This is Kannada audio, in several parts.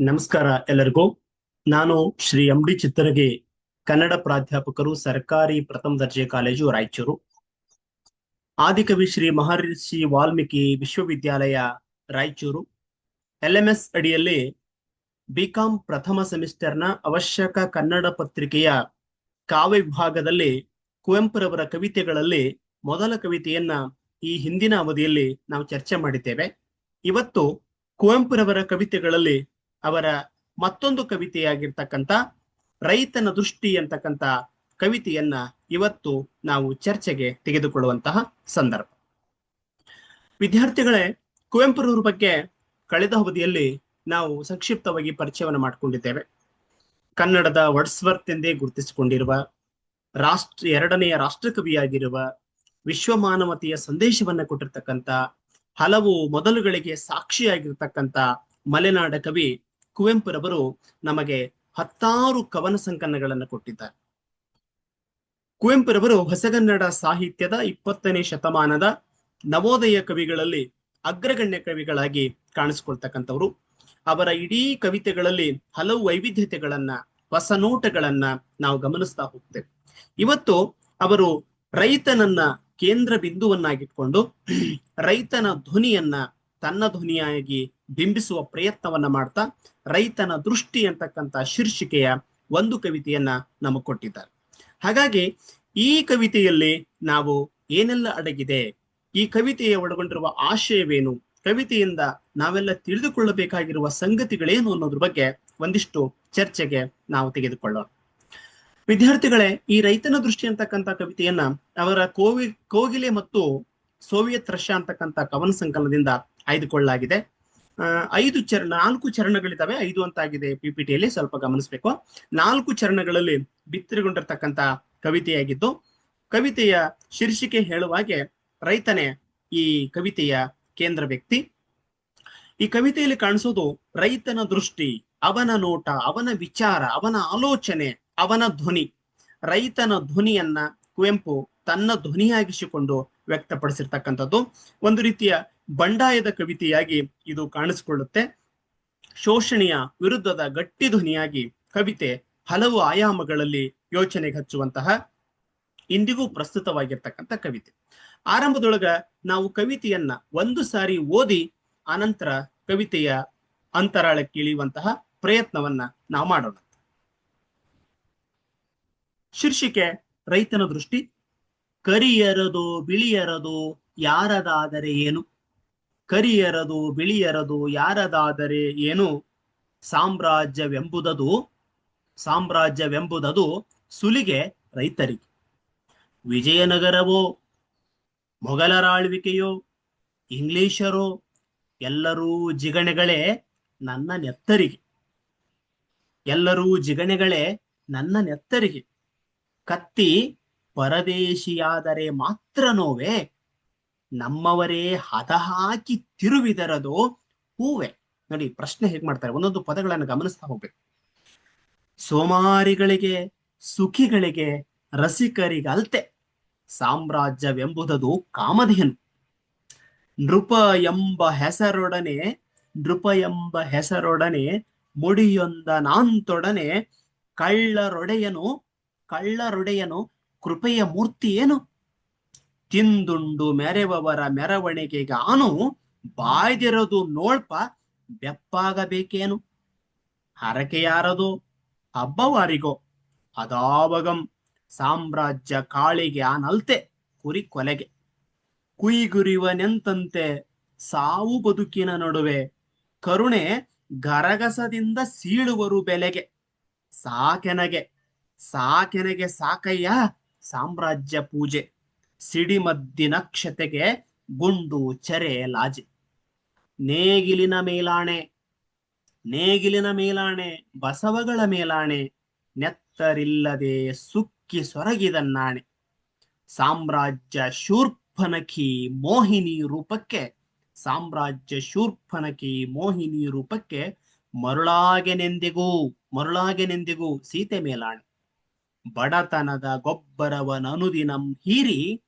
ನಮಸ್ಕಾರ ಎಲ್ಲರಿಗೂ. ನಾನು ಶ್ರೀ ಎಂ ಡಿ ಚಿತ್ತರಗಿ, ಕನ್ನಡ ಪ್ರಾಧ್ಯಾಪಕರು, ಸರ್ಕಾರಿ ಪ್ರಥಮ ದರ್ಜೆ ಕಾಲೇಜು, ರಾಯಚೂರು. ಆದಿಕವಿ ಶ್ರೀ ಮಹರ್ಷಿ ವಾಲ್ಮೀಕಿ ವಿಶ್ವವಿದ್ಯಾಲಯ, ರಾಯಚೂರು. ಎಲ್ ಎಂ ಎಸ್ ಅಡಿಯಲ್ಲಿ ಬಿಕಾಂ ಪ್ರಥಮ ಸೆಮಿಸ್ಟರ್ನ ಅವಶ್ಯಕ ಕನ್ನಡ ಪತ್ರಿಕೆಯ ಕಾವ್ಯ ವಿಭಾಗದಲ್ಲಿ ಕುವೆಂಪುರವರ ಕವಿತೆಗಳಲ್ಲಿ ಮೊದಲ ಕವಿತೆಯನ್ನ ಈ ಹಿಂದಿನ ಅವಧಿಯಲ್ಲಿ ನಾವು ಚರ್ಚೆ ಮಾಡಿದ್ದೇವೆ. ಇವತ್ತು ಕುವೆಂಪುರವರ ಕವಿತೆಗಳಲ್ಲಿ ಅವರ ಮತ್ತೊಂದು ಕವಿತೆಯಾಗಿರ್ತಕ್ಕಂಥ ರೈತನ ದೃಷ್ಟಿ ಅಂತಕ್ಕಂಥ ಕವಿತೆಯನ್ನ ಇವತ್ತು ನಾವು ಚರ್ಚೆಗೆ ತೆಗೆದುಕೊಳ್ಳುವಂತಹ ಸಂದರ್ಭ. ವಿದ್ಯಾರ್ಥಿಗಳೇ ಕುವೆಂಪುರವ್ರ ಬಗ್ಗೆ ಕಳೆದ ಅವಧಿಯಲ್ಲಿ ನಾವು ಸಂಕ್ಷಿಪ್ತವಾಗಿ ಪರಿಚಯವನ್ನು ಮಾಡಿಕೊಂಡಿದ್ದೇವೆ. ಕನ್ನಡದ ವರ್ಡ್ಸ್ವರ್ತ್ ಎಂದೇ ಗುರುತಿಸಿಕೊಂಡಿರುವ, ರಾಷ್ಟ್ರ, ಎರಡನೆಯ ರಾಷ್ಟ್ರಕವಿಯಾಗಿರುವ ವಿಶ್ವಮಾನವತೆಯ ಸಂದೇಶವನ್ನ ಕೊಟ್ಟಿರ್ತಕ್ಕಂಥ, ಹಲವು ಮೊದಲುಗಳಿಗೆ ಸಾಕ್ಷಿಯಾಗಿರ್ತಕ್ಕಂಥ ಮಲೆನಾಡ ಕವಿ ಕುವೆಂಪುರವರು ನಮಗೆ ಹತ್ತಾರು ಕವನ ಸಂಕಲನಗಳನ್ನು ಕೊಟ್ಟಿದ್ದಾರೆ. ಕುವೆಂಪುರವರು ಹೊಸಗನ್ನಡ ಸಾಹಿತ್ಯದ ಇಪ್ಪತ್ತನೇ ಶತಮಾನದ ನವೋದಯ ಕವಿಗಳಲ್ಲಿ ಅಗ್ರಗಣ್ಯ ಕವಿಗಳಾಗಿ ಕಾಣಿಸ್ಕೊಳ್ತಕ್ಕಂಥವ್ರು. ಅವರ ಇಡೀ ಕವಿತೆಗಳಲ್ಲಿ ಹಲವು ವೈವಿಧ್ಯತೆಗಳನ್ನ, ಹೊಸ ನೋಟಗಳನ್ನ ನಾವು ಗಮನಿಸ್ತಾ ಹೋಗ್ತೇವೆ. ಇವತ್ತು ಅವರು ರೈತನನ್ನ ಕೇಂದ್ರ ಬಿಂದುವನ್ನಾಗಿಟ್ಕೊಂಡು ರೈತನ ಧ್ವನಿಯನ್ನ ತನ್ನ ಧ್ವನಿಯಾಗಿ ಬಿಂಬಿಸುವ ಪ್ರಯತ್ನವನ್ನ ಮಾಡ್ತಾ ರೈತನ ದೃಷ್ಟಿ ಅಂತಕ್ಕಂಥ ಶೀರ್ಷಿಕೆಯ ಒಂದು ಕವಿತೆಯನ್ನ ನಮಗೆ ಕೊಟ್ಟಿದ್ದಾರೆ. ಹಾಗಾಗಿ ಈ ಕವಿತೆಯಲ್ಲಿ ನಾವು ಏನೆಲ್ಲ ಅಡಗಿದೆ, ಈ ಕವಿತೆಯ ಒಳಗೊಂಡಿರುವ ಆಶಯವೇನು, ಕವಿತೆಯಿಂದ ನಾವೆಲ್ಲ ತಿಳಿದುಕೊಳ್ಳಬೇಕಾಗಿರುವ ಸಂಗತಿಗಳೇನು ಅನ್ನೋದ್ರ ಬಗ್ಗೆ ಒಂದಿಷ್ಟು ಚರ್ಚೆಗೆ ನಾವು ತೆಗೆದುಕೊಳ್ಳೋಣ. ವಿದ್ಯಾರ್ಥಿಗಳೇ, ಈ ರೈತನ ದೃಷ್ಟಿ ಅಂತಕ್ಕಂಥ ಕವಿತೆಯನ್ನ ಅವರ ಕೋವಿ, ಕೋಗಿಲೆ ಮತ್ತು ಸೋವಿಯತ್ ರಷ್ಯಾ ಅಂತಕ್ಕಂಥ ಕವನ ಸಂಕಲನದಿಂದ ಆಯ್ದುಕೊಳ್ಳಲಾಗಿದೆ. ಐದು ಚರಣ ನಾಲ್ಕು ಚರಣಗಳಿದ್ದಾವೆ. ಐದು ಅಂತಾಗಿದೆ ಪಿ ಪಿ ಸ್ವಲ್ಪ ಗಮನಿಸಬೇಕು. ನಾಲ್ಕು ಚರಣಗಳಲ್ಲಿ ಬಿತ್ತರಿಗೊಂಡಿರ್ತಕ್ಕಂಥ ಕವಿತೆಯಾಗಿದ್ದು, ಕವಿತೆಯ ಶೀರ್ಷಿಕೆ ಹೇಳುವಾಗೆ ರೈತನೇ ಈ ಕವಿತೆಯ ಕೇಂದ್ರ ವ್ಯಕ್ತಿ. ಈ ಕವಿತೆಯಲ್ಲಿ ಕಾಣಿಸೋದು ರೈತನ ದೃಷ್ಟಿ, ಅವನ ನೋಟ, ಅವನ ವಿಚಾರ, ಅವನ ಆಲೋಚನೆ, ಅವನ ಧ್ವನಿ. ರೈತನ ಧ್ವನಿಯನ್ನ ಕುವೆಂಪು ತನ್ನ ಧ್ವನಿಯಾಗಿಸಿಕೊಂಡು ವ್ಯಕ್ತಪಡಿಸಿರ್ತಕ್ಕಂಥದ್ದು. ಒಂದು ರೀತಿಯ ಬಂಡಾಯದ ಕವಿತೆಯಾಗಿ ಇದು ಕಾಣಿಸಿಕೊಳ್ಳುತ್ತೆ. ಶೋಷಣೆಯ ವಿರುದ್ಧದ ಗಟ್ಟಿ ಧ್ವನಿಯಾಗಿ ಕವಿತೆ ಹಲವು ಆಯಾಮಗಳಲ್ಲಿ ಯೋಚನೆಗೆ ಹಚ್ಚುವಂತಹ ಇಂದಿಗೂ ಪ್ರಸ್ತುತವಾಗಿರ್ತಕ್ಕಂಥ ಕವಿತೆ. ಆರಂಭದೊಳಗ ನಾವು ಕವಿತೆಯನ್ನ ಒಂದು ಸಾರಿ ಓದಿ ಅನಂತರ ಕವಿತೆಯ ಅಂತರಾಳಕ್ಕೆ ಇಳಿಯುವಂತಹ ಪ್ರಯತ್ನವನ್ನ ನಾವು ಮಾಡೋಣ. ಶೀರ್ಷಿಕೆ, ರೈತನ ದೃಷ್ಟಿ. ಕರಿಯರದು ಬಿಳಿಯರದು ಯಾರದಾದರೆ ಏನು? ಕರಿಯರದು, ಬಿಳಿಯರದು ಯಾರದಾದರೆ ಏನು? ಸಾಮ್ರಾಜ್ಯವೆಂಬುದದು ಸಾಮ್ರಾಜ್ಯವೆಂಬುದದು ಸುಲಿಗೆ ರೈತರಿಗೆ. ವಿಜಯನಗರವೋ, ಮೊಘಲರಾಳ್ವಿಕೆಯೋ, ಇಂಗ್ಲಿಷರೋ, ಎಲ್ಲರೂ ಜಿಗಣೆಗಳೇ ನನ್ನ ನೆತ್ತರಿಗೆ. ಎಲ್ಲರೂ ಜಿಗಣೆಗಳೇ ನನ್ನ ನೆತ್ತರಿಗೆ. ಕತ್ತಿ ಪರದೇಶಿಯಾದರೆ ಮಾತ್ರ ನೋವೇ? ನಮ್ಮವರೇ ಹದ ಹಾಕಿ ತಿರುವಿದರದು ಹೂವೆ. ನೋಡಿ, ಪ್ರಶ್ನೆ ಹೇಗ್ ಮಾಡ್ತಾರೆ? ಒಂದೊಂದು ಪದಗಳನ್ನು ಗಮನಿಸ್ತಾ ಹೋಗ್ಬೇಕು. ಸೋಮಾರಿಗಳಿಗೆ, ಸುಖಿಗಳಿಗೆ ರಸಿಕರಿಗಲ್ತೆ ಸಾಮ್ರಾಜ್ಯವೆಂಬುದದು ಕಾಮಧೇನು. ನೃಪ ಎಂಬ ಹೆಸರೊಡನೆ, ನೃಪ ಎಂಬ ಹೆಸರೊಡನೆ, ಮುಡಿಯೊಂದ ನಾಂತೊಡನೆ, ಕಳ್ಳರೊಡೆಯನು ಕಳ್ಳರೊಡೆಯನು ಕೃಪೆಯ ಮೂರ್ತಿ ಏನು? ತಿಂದುಂಡು ಮೆರೆವವರ ಮೆರವಣಿಗೆಗಾನು ಬಾಯ್ದಿರದು ನೋಳ್ಪ ಬೆಪ್ಪಾಗಬೇಕೇನು? ಹರಕೆಯಾರದು ಹಬ್ಬವಾರಿಗೋ? ಅದಾವಗಂ ಸಾಮ್ರಾಜ್ಯ ಕಾಳಿಗೆ ಆನಲ್ತೆ ಕುರಿ ಕೊಲೆಗೆ. ಕುಯ್ಗುರಿವನೆಂತಂತೆ ಸಾವು ಬದುಕಿನ ನಡುವೆ ಕರುಣೆ ಗರಗಸದಿಂದ ಸೀಳುವರು ಬೆಲೆಗೆ. ಸಾಕೆನಗೆ ಸಾಕೆನಗೆ ಸಾಕಯ್ಯ ಸಾಮ್ರಾಜ್ಯ ಪೂಜೆ. ಸಿಡಿಮದ್ದಿನಕ್ಷತೆಗೆ ಗುಂಡು, ಚರೆ, ಲಾಜಿ. ನೇಗಿಲಿನ ಮೇಲಾಣೆ ನೇಗಿಲಿನ ಮೇಲಾಣೆ, ಬಸವಗಳ ಮೇಲಾಣೆ, ನೆತ್ತರಿಲ್ಲದೆ ಸುಕ್ಕಿ ಸೊರಗಿದನ್ನಾಣೆ. ಸಾಮ್ರಾಜ್ಯ ಶೂರ್ಫನಖಿ ಮೋಹಿನಿ ರೂಪಕ್ಕೆ, ಸಾಮ್ರಾಜ್ಯ ಶೂರ್ಪನಕಿ ಮೋಹಿನಿ ರೂಪಕ್ಕೆ ಮರುಳಾಗೆನೆಂದಿಗೂ ಮರುಳಾಗೆನೆಂದಿಗೂ ಸೀತೆ ಮೇಲಾಣೆ. ಬಡತನದ ಗೊಬ್ಬರವನನುದಿನಂ ಹೀರಿ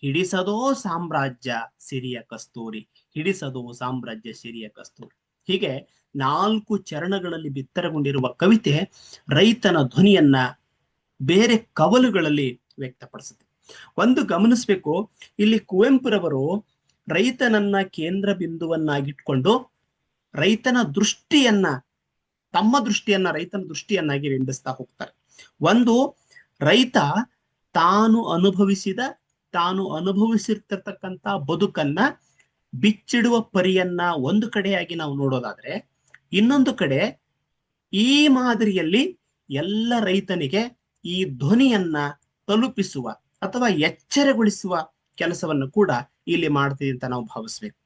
ಹಿಡಿಸದೋ ಸಾಮ್ರಾಜ್ಯ ಸಿರಿಯ ಕಸ್ತೂರಿ, ಹಿಡಿಸದೋ ಸಾಮ್ರಾಜ್ಯ ಸಿರಿಯ ಕಸ್ತೂರಿ. ಹೀಗೆ ನಾಲ್ಕು ಚರಣಗಳಲ್ಲಿ ಬಿತ್ತರಗೊಂಡಿರುವ ಕವಿತೆ ರೈತನ ಧ್ವನಿಯನ್ನ ಬೇರೆ ಕವಲುಗಳಲ್ಲಿ ವ್ಯಕ್ತಪಡಿಸುತ್ತೆ. ಒಂದು ಗಮನಿಸ್ಬೇಕು, ಇಲ್ಲಿ ಕುವೆಂಪುರವರು ರೈತನನ್ನ ಕೇಂದ್ರ ಬಿಂದುವನ್ನಾಗಿಟ್ಕೊಂಡು ರೈತನ ದೃಷ್ಟಿಯನ್ನ, ತಮ್ಮ ದೃಷ್ಟಿಯನ್ನ, ರೈತನ ದೃಷ್ಟಿಯನ್ನಾಗಿ ಬಿಂಬಿಸ್ತಾ ಹೋಗ್ತಾರೆ. ಒಂದು ರೈತ ತಾನು ಅನುಭವಿಸಿದ ತಾನು ಅನುಭವಿಸಿರ್ತಕ್ಕಂತ ಬದುಕನ್ನ ಬಿಚ್ಚಿಡುವ ಪರಿಯನ್ನ ಒಂದು ಕಡೆಯಾಗಿ ನಾವು ನೋಡೋದಾದ್ರೆ, ಇನ್ನೊಂದು ಕಡೆ ಈ ಮಾದರಿಯಲ್ಲಿ ಎಲ್ಲ ರೈತನಿಗೆ ಈ ಧ್ವನಿಯನ್ನ ತಲುಪಿಸುವ ಅಥವಾ ಎಚ್ಚರಗೊಳಿಸುವ ಕೆಲಸವನ್ನು ಕೂಡ ಇಲ್ಲಿ ಮಾಡ್ತೀವಿ ಅಂತ ನಾವು ಭಾವಿಸ್ಬೇಕು.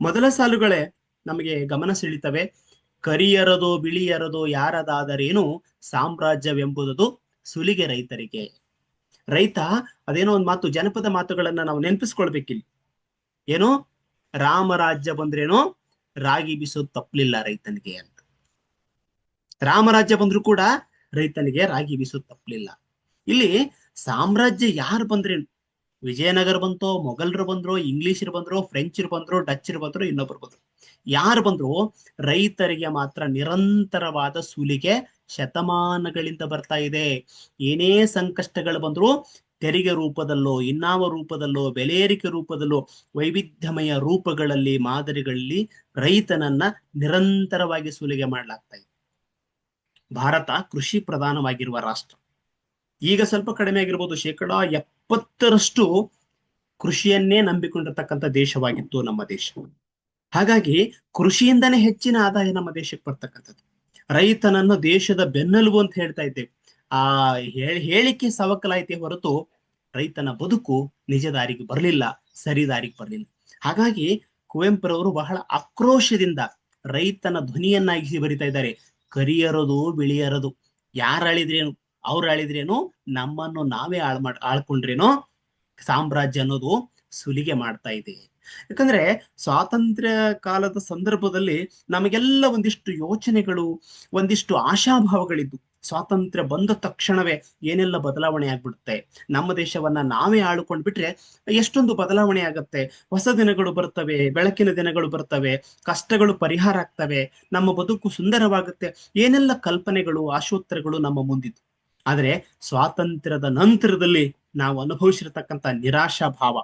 ಮೊದಲ ಸಾಲುಗಳೇ ನಮಗೆ ಗಮನ ಸೆಳೀತವೆ. ಕರಿಯರದು ಬಿಳಿಯರದೋ ಯಾರದಾದರೇನು ಸಾಮ್ರಾಜ್ಯವೆಂಬುದು ಸುಲಿಗೆ ರೈತರಿಗೆ. ರೈತ ಅದೇನೋ ಒಂದು ಮಾತು, ಜನಪದ ಮಾತುಗಳನ್ನ ನಾವು ನೆನಪಿಸ್ಕೊಳ್ಬೇಕಿಲ್ಲಿ. ಏನೋ ರಾಮರಾಜ್ಯ ಬಂದ್ರೇನೋ, ರಾಗಿ ಬೀಸೋದು ತಪ್ಪಲಿಲ್ಲ ರೈತನಿಗೆ ಅಂತ. ರಾಮರಾಜ್ಯ ಬಂದ್ರು ಕೂಡ ರೈತನಿಗೆ ರಾಗಿ ಬೀಸೋದು ತಪ್ಪಲಿಲ್ಲ ಇಲ್ಲಿ ಸಾಮ್ರಾಜ್ಯ ಯಾರು ಬಂದ್ರೇನು? ವಿಜಯನಗರ ಬಂತೋ, ಮೊಘಲರು ಬಂದ್ರು, ಇಂಗ್ಲಿಷರು ಬಂದ್ರು, ಫ್ರೆಂಚರು ಬಂದ್ರು ಡಚ್ಚರು ಬಂದ್ರು, ಇನ್ನೊಬ್ರು ಬಂದ್ರು. ಯಾರು ಬಂದ್ರು? ರೈತರಿಗೆ ಮಾತ್ರ ನಿರಂತರವಾದ ಸುಲಿಗೆ ಶತಮಾನಗಳಿಂದ ಬರ್ತಾ ಇದೆ. ಏನೇ ಸಂಕಷ್ಟಗಳು ಬಂದರೂ ತೆರಿಗೆ ರೂಪದಲ್ಲೋ, ಇನ್ನಾವ ರೂಪದಲ್ಲೋ ಬೆಲೇರಿಕೆ ರೂಪದಲ್ಲೋ, ವೈವಿಧ್ಯಮಯ ರೂಪಗಳಲ್ಲಿ, ಮಾದರಿಗಳಲ್ಲಿ ರೈತನನ್ನ ನಿರಂತರವಾಗಿ ಸುಲಿಗೆ ಮಾಡಲಾಗ್ತಾ ಇದೆ. ಭಾರತ ಕೃಷಿ ಪ್ರಧಾನವಾಗಿರುವ ರಾಷ್ಟ್ರ. ಈಗ ಸ್ವಲ್ಪ ಕಡಿಮೆ ಆಗಿರ್ಬೋದು, ಶೇಕಡ ಎಪ್ಪತ್ತರಷ್ಟು ಕೃಷಿಯನ್ನೇ ನಂಬಿಕೊಂಡಿರ್ತಕ್ಕಂಥ ದೇಶವಾಗಿತ್ತು ನಮ್ಮ ದೇಶ. ಹಾಗಾಗಿ ಕೃಷಿಯಿಂದನೇ ಹೆಚ್ಚಿನ ಆದಾಯ ನಮ್ಮ ದೇಶಕ್ಕೆ ಬರ್ತಕ್ಕಂಥದ್ದು. ರೈತನನ್ನು ದೇಶದ ಬೆನ್ನೆಲುಬು ಅಂತ ಹೇಳ್ತಾ ಇದ್ದೇವೆ ಆ ಹೇಳಿ ಹೇಳಿಕೆ ಸವಕಲಾಯಿತೆ ಹೊರತು ರೈತನ ಬದುಕು ನಿಜ ದಾರಿಗೆ ಬರಲಿಲ್ಲ, ಸರಿ ದಾರಿಗೆ ಬರಲಿಲ್ಲ. ಹಾಗಾಗಿ ಕುವೆಂಪುರವರು ಬಹಳ ಆಕ್ರೋಶದಿಂದ ರೈತನ ಧ್ವನಿಯನ್ನಾಗಿ ಬರಿತಾ ಇದ್ದಾರೆ. ಕರಿಯರದು, ಬಿಳಿಯರದು, ಯಾರು ಅಳಿದ್ರೇನು, ಅವ್ರು ಅಳಿದ್ರೇನು, ನಮ್ಮನ್ನು ನಾವೇ ಆಳ್ ಮಾಡ್ ಆಳ್ಕೊಂಡ್ರೇನೋ ಸಾಮ್ರಾಜ್ಯ ಅನ್ನೋದು ಸುಲಿಗೆ ಮಾಡ್ತಾ ಇದೆ. ಯಾಕಂದ್ರೆ ಸ್ವಾತಂತ್ರ್ಯ ಕಾಲದ ಸಂದರ್ಭದಲ್ಲಿ ನಮಗೆಲ್ಲ ಒಂದಿಷ್ಟು ಯೋಚನೆಗಳು, ಒಂದಿಷ್ಟು ಆಶಾಭಾವಗಳಿದ್ದು. ಸ್ವಾತಂತ್ರ್ಯ ಬಂದ ತಕ್ಷಣವೇ ಏನೆಲ್ಲ ಬದಲಾವಣೆ ಆಗ್ಬಿಡುತ್ತೆ? ನಮ್ಮ ದೇಶವನ್ನ ನಾವೇ ಆಳ್ಕೊಂಡ್ ಬಿಟ್ರೆ ಎಷ್ಟೊಂದು ಬದಲಾವಣೆ ಆಗತ್ತೆ? ಹೊಸ ದಿನಗಳು ಬರ್ತವೆ, ಬೆಳಕಿನ ದಿನಗಳು ಬರ್ತವೆ, ಕಷ್ಟಗಳು ಪರಿಹಾರ ಆಗ್ತವೆ, ನಮ್ಮ ಬದುಕು ಸುಂದರವಾಗುತ್ತೆ. ಏನೆಲ್ಲ ಕಲ್ಪನೆಗಳು, ಆಶೋತ್ತರಗಳು ನಮ್ಮ ಮುಂದಿದ್ದು? ಆದ್ರೆ ಸ್ವಾತಂತ್ರ್ಯದ ನಂತರದಲ್ಲಿ ನಾವು ಅನುಭವಿಸಿರ್ತಕ್ಕಂಥ ನಿರಾಶಾ ಭಾವ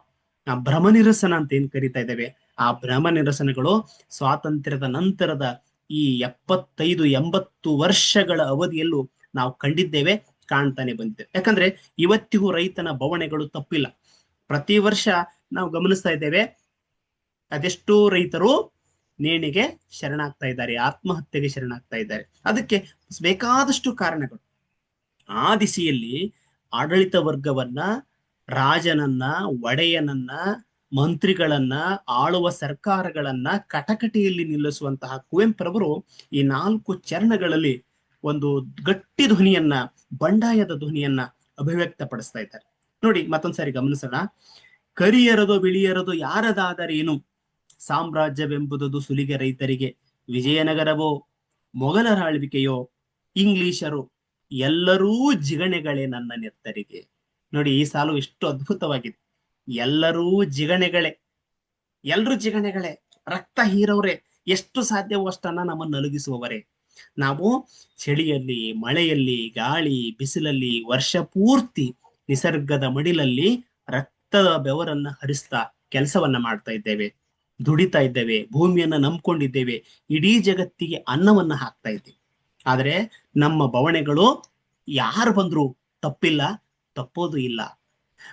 ಆ ಭ್ರಮ ನಿರಸನ ಅಂತ ಏನ್ ಕರಿತಾ ಇದ್ದೇವೆ? ಆ ಭ್ರಮ ನಿರಸನಗಳು ಸ್ವಾತಂತ್ರ್ಯದ ನಂತರದ ಈ ಎಪ್ಪತ್ತೈದು, ಎಂಬತ್ತು ವರ್ಷಗಳ ಅವಧಿಯಲ್ಲೂ ನಾವು ಕಂಡಿದ್ದೇವೆ, ಕಾಣ್ತಾನೆ ಬಂದಿದ್ದೇವೆ ಯಾಕಂದ್ರೆ ಇವತ್ತಿಗೂ ರೈತನ ಬವಣೆಗಳು ತಪ್ಪಿಲ್ಲ. ಪ್ರತಿ ವರ್ಷ ನಾವು ಗಮನಿಸ್ತಾ ಇದ್ದೇವೆ, ಅದೆಷ್ಟೋ ರೈತರು ನೇಣಿಗೆ ಶರಣಾಗ್ತಾ ಇದ್ದಾರೆ, ಆತ್ಮಹತ್ಯೆಗೆ ಶರಣಾಗ್ತಾ ಇದ್ದಾರೆ. ಅದಕ್ಕೆ ಬೇಕಾದಷ್ಟು ಕಾರಣಗಳು. ಆ ದಿಸೆಯಲ್ಲಿ ಆಡಳಿತ ವರ್ಗವನ್ನ ರಾಜನನ್ನ, ಒಡೆಯನನ್ನ, ಮಂತ್ರಿಗಳನ್ನ, ಆಳುವ ಸರ್ಕಾರಗಳನ್ನ ಕಟಕಟಿಯಲ್ಲಿ ನಿಲ್ಲಿಸುವಂತಹ ಕುವೆಂಪುರವರು ಈ ನಾಲ್ಕು ಚರಣಗಳಲ್ಲಿ ಒಂದು ಗಟ್ಟಿ ಧ್ವನಿಯನ್ನ, ಬಂಡಾಯದ ಧ್ವನಿಯನ್ನ ಅಭಿವ್ಯಕ್ತಪಡಿಸ್ತಾ ಇದ್ದಾರೆ. ನೋಡಿ ಮತ್ತೊಂದ್ಸಾರಿ ಗಮನಿಸೋಣ. ಕರಿಯರದು ಬಿಳಿಯರದು ಯಾರದಾದರೇನು ಸಾಮ್ರಾಜ್ಯವೆಂಬುದು ಸುಲಿಗೆ ರೈತರಿಗೆ ವಿಜಯನಗರವೋ, ಮೊಘಲರ ಆಳ್ವಿಕೆಯೋ, ಇಂಗ್ಲಿಷರು, ಎಲ್ಲರೂ ಜಿಗಣೆಗಳೇ ನನ್ನ ನೆತ್ತರಿಗೆ. ನೋಡಿ, ಈ ಸಾಲು ಎಷ್ಟು ಅದ್ಭುತವಾಗಿದೆ. ಎಲ್ಲರೂ ಜಿಗಣೆಗಳೇ, ಎಲ್ರೂ ಜಿಗಣೆಗಳೇ, ರಕ್ತ ಹೀರವ್ರೆ, ಎಷ್ಟು ಸಾಧ್ಯವೋ ಅಷ್ಟನ್ನ ನಮ್ಮನ್ನು ನಲುಗಿಸುವವರೇ. ನಾವು ಚಳಿಯಲ್ಲಿ, ಮಳೆಯಲ್ಲಿ, ಗಾಳಿ, ಬಿಸಿಲಲ್ಲಿ, ವರ್ಷ ಪೂರ್ತಿ ನಿಸರ್ಗದ ಮಡಿಲಲ್ಲಿ ರಕ್ತದ ಬೆವರನ್ನ ಹರಿಸ್ತಾ ಕೆಲಸವನ್ನ ಮಾಡ್ತಾ ಇದ್ದೇವೆ. ದುಡಿತಾ ಇದ್ದೇವೆ, ಭೂಮಿಯನ್ನ ನಂಬ್ಕೊಂಡಿದ್ದೇವೆ, ಇಡೀ ಜಗತ್ತಿಗೆ ಅನ್ನವನ್ನ ಹಾಕ್ತಾ ಇದ್ದೇವೆ. ಆದ್ರೆ ನಮ್ಮ ಬವಣೆಗಳು ಯಾರು ಬಂದ್ರು ತಪ್ಪಿಲ್ಲ ತಪ್ಪೋದು ಇಲ್ಲ.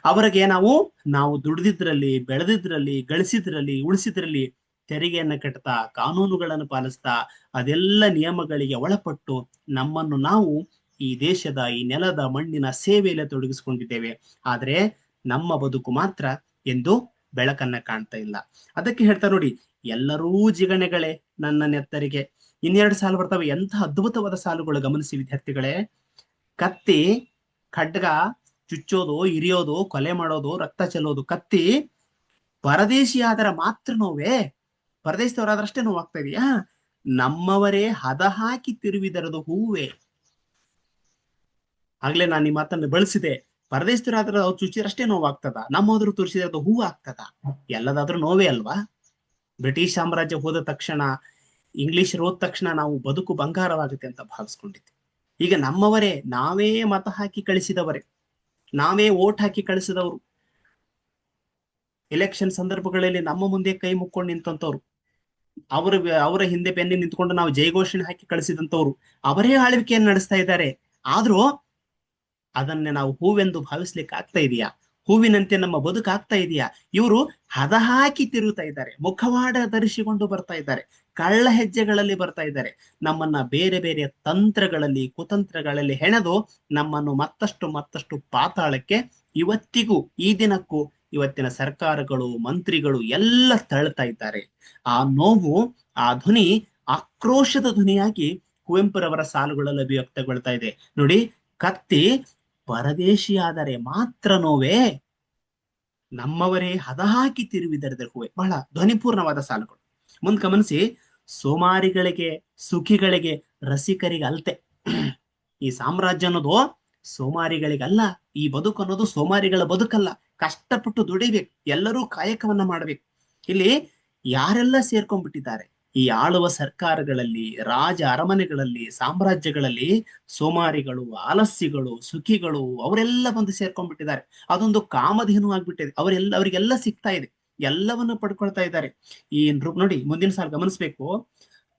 ಅವರಿಗೆ ನಾವು ನಾವು ದುಡಿದಿದ್ರಲ್ಲಿ, ಬೆಳೆದಿದ್ರಲ್ಲಿ, ಗಳಿಸಿದ್ರಲ್ಲಿ, ಉಳಿಸಿದ್ರಲ್ಲಿ ತೆರಿಗೆಯನ್ನ ಕಟ್ತಾ ಕಾನೂನುಗಳನ್ನು ಪಾಲಿಸ್ತಾ, ಅದೆಲ್ಲ ನಿಯಮಗಳಿಗೆ ಒಳಪಟ್ಟು ನಮ್ಮನ್ನು ನಾವು ಈ ದೇಶದ, ಈ ನೆಲದ ಮಣ್ಣಿನ ಸೇವೆಯಲ್ಲಿ ತೊಡಗಿಸಿಕೊಂಡಿದ್ದೇವೆ. ಆದ್ರೆ ನಮ್ಮ ಬದುಕು ಮಾತ್ರ ಎಂದು ಬೆಳಕನ್ನ ಕಾಣ್ತಾ ಇಲ್ಲ. ಅದಕ್ಕೆ ಹೇಳ್ತಾ ನೋಡಿ, ಎಲ್ಲರೂ ಜಿಗಣೆಗಳೇ ನನ್ನ ನೆತ್ತರಿಗೆ. ಇನ್ನೆರಡು ಸಾಲು ಬರ್ತವೆ. ಎಂಥ ಅದ್ಭುತವಾದ ಸಾಲುಗಳು ಗಮನಿಸಿ ವಿದ್ಯಾರ್ಥಿಗಳೇ. ಕತ್ತಿ, ಖಡ್ಗ ಚುಚ್ಚೋದು, ಇರಿಯೋದು, ಕೊಲೆ ಮಾಡೋದು, ರಕ್ತ ಚೆಲ್ಲೋದು, ಕತ್ತಿ ಪರದೇಶಿ ಆದರ ಮಾತ್ರ ನೋವೇ? ಪರದೇಶದವರಾದ್ರಷ್ಟೇ ನೋವಾಗ್ತಾ ಇದೆಯಾ? ನಮ್ಮವರೇ ಹದ ಹಾಕಿ ತಿರುವಿದರದು ಹೂವೇ? ಆಗ್ಲೇ ನಾನು ಈ ಮಾತನ್ನು ಬಳಸಿದೆ. ಪರದೇಶದವರಾದ್ರೆ ಅವ್ರು ಚುಚ್ಚಿದ್ರಷ್ಟೇ ನೋವಾಗ್ತದ. ನಮ್ಮೋದ್ರು ತುರಿಸಿದ್ರೆ ಅದು ಹೂವು ಆಗ್ತದ. ಎಲ್ಲದಾದ್ರೂ ನೋವೇ ಅಲ್ವಾ? ಬ್ರಿಟಿಷ್ ಸಾಮ್ರಾಜ್ಯ ಹೋದ ತಕ್ಷಣ, ಇಂಗ್ಲಿಷ್ ಹೋದ ತಕ್ಷಣ ನಾವು ಬದುಕು ಬಂಗಾರವಾಗುತ್ತೆ ಅಂತ ಭಾವಿಸ್ಕೊಂಡಿದ್ವಿ. ಈಗ ನಮ್ಮವರೇ ನಾವೇ ಮತ ಹಾಕಿ ಕಳಿಸಿದವರೇ. ನಾವೇ ಓಟ್ ಹಾಕಿ ಕಳಿಸಿದವರು. ಎಲೆಕ್ಷನ್ ಸಂದರ್ಭಗಳಲ್ಲಿ ನಮ್ಮ ಮುಂದೆ ಕೈ ಮುಕ್ಕೊಂಡು ನಿಂತಂತವ್ರು. ಅವರ ಅವರ ಹಿಂದೆ ಬೆನ್ನಿ ನಿಂತ್ಕೊಂಡು ನಾವು ಜಯಘೋಷಣೆ ಹಾಕಿ ಕಳಿಸಿದಂತವ್ರು. ಅವರೇ ಆಳ್ವಿಕೆಯನ್ನು ನಡೆಸ್ತಾ ಇದ್ದಾರೆ. ಆದ್ರೂ ಅದನ್ನೇ ನಾವು ಹೂವೆಂದು ಭಾವಿಸ್ಲಿಕ್ಕೆ ಆಗ್ತಾ ಇದೆಯಾ? ಹೂವಿನಂತೆ ನಮ್ಮ ಬದುಕಾಗ್ತಾ ಇದೆಯಾ? ಇವರು ಹದ ಹಾಕಿ ತಿರುಗುತ್ತಾ ಇದ್ದಾರೆ. ಮುಖವಾಡ ಧರಿಸಿಕೊಂಡು ಬರ್ತಾ ಇದ್ದಾರೆ. ಕಳ್ಳ ಹೆಜ್ಜೆಗಳಲ್ಲಿ ಬರ್ತಾ ಇದ್ದಾರೆ. ನಮ್ಮನ್ನ ಬೇರೆ ಬೇರೆ ತಂತ್ರಗಳಲ್ಲಿ, ಕುತಂತ್ರಗಳಲ್ಲಿ ಹೆಣೆದು ನಮ್ಮನ್ನು ಮತ್ತಷ್ಟು ಮತ್ತಷ್ಟು ಪಾತಾಳಕ್ಕೆ ಇವತ್ತಿಗೂ, ಈ ದಿನಕ್ಕೂ ಇವತ್ತಿನ ಸರ್ಕಾರಗಳು, ಮಂತ್ರಿಗಳು ಎಲ್ಲ ತಳ್ತಾ ಇದ್ದಾರೆ. ಆ ನೋವು, ಆ ಧ್ವನಿ ಆಕ್ರೋಶದ ಧ್ವನಿಯಾಗಿ ಕುವೆಂಪುರವರ ಸಾಲುಗಳಲ್ಲಿ ಅಭಿವ್ಯಕ್ತಗೊಳ್ತಾ ಇದೆ. ನೋಡಿ, ಕತ್ತಿ ಪರದೇಶಿಯಾದರೆ ಮಾತ್ರ ನೋವೇ. ನಮ್ಮವರೇ ಹದ ಹಾಕಿ ತಿರುವಿದರೆ ಹೂವೆ. ಬಹಳ ಧ್ವನಿಪೂರ್ಣವಾದ ಸಾಲುಗಳು. ಮುಂದ್ ಗಮನಿಸಿ, ಸೋಮಾರಿಗಳಿಗೆ, ಸುಖಿಗಳಿಗೆ, ರಸಿಕರಿಗೆ ಅಲ್ತೆ ಈ ಸಾಮ್ರಾಜ್ಯ ಅನ್ನೋದು ಸೋಮಾರಿಗಳಿಗಲ್ಲ, ಈ ಬದುಕು ಅನ್ನೋದು ಸೋಮಾರಿಗಳ ಬದುಕಲ್ಲ. ಕಷ್ಟಪಟ್ಟು ದುಡಿಬೇಕು, ಎಲ್ಲರೂ ಕಾಯಕವನ್ನ ಮಾಡ್ಬೇಕು. ಇಲ್ಲಿ ಯಾರೆಲ್ಲ ಸೇರ್ಕೊಂಡ್ಬಿಟ್ಟಿದ್ದಾರೆ? ಈ ಆಳುವ ಸರ್ಕಾರಗಳಲ್ಲಿ, ರಾಜ ಅರಮನೆಗಳಲ್ಲಿ, ಸಾಮ್ರಾಜ್ಯಗಳಲ್ಲಿ ಸೋಮಾರಿಗಳು, ಆಲಸ್ಯಗಳು, ಸುಖಿಗಳು, ಅವರೆಲ್ಲ ಬಂದು ಸೇರ್ಕೊಂಡ್ಬಿಟ್ಟಿದ್ದಾರೆ. ಅದೊಂದು ಕಾಮಧೇನು ಆಗ್ಬಿಟ್ಟಿದೆ. ಅವರೆಲ್ಲ, ಅವರಿಗೆಲ್ಲ ಸಿಗ್ತಾ ಇದೆ. ಎಲ್ಲವನ್ನ ಪಡ್ಕೊಳ್ತಾ ಇದ್ದಾರೆ. ಈ ನೃಪ, ನೋಡಿ ಮುಂದಿನ ಸಾಲ ಗಮನಿಸ್ಬೇಕು.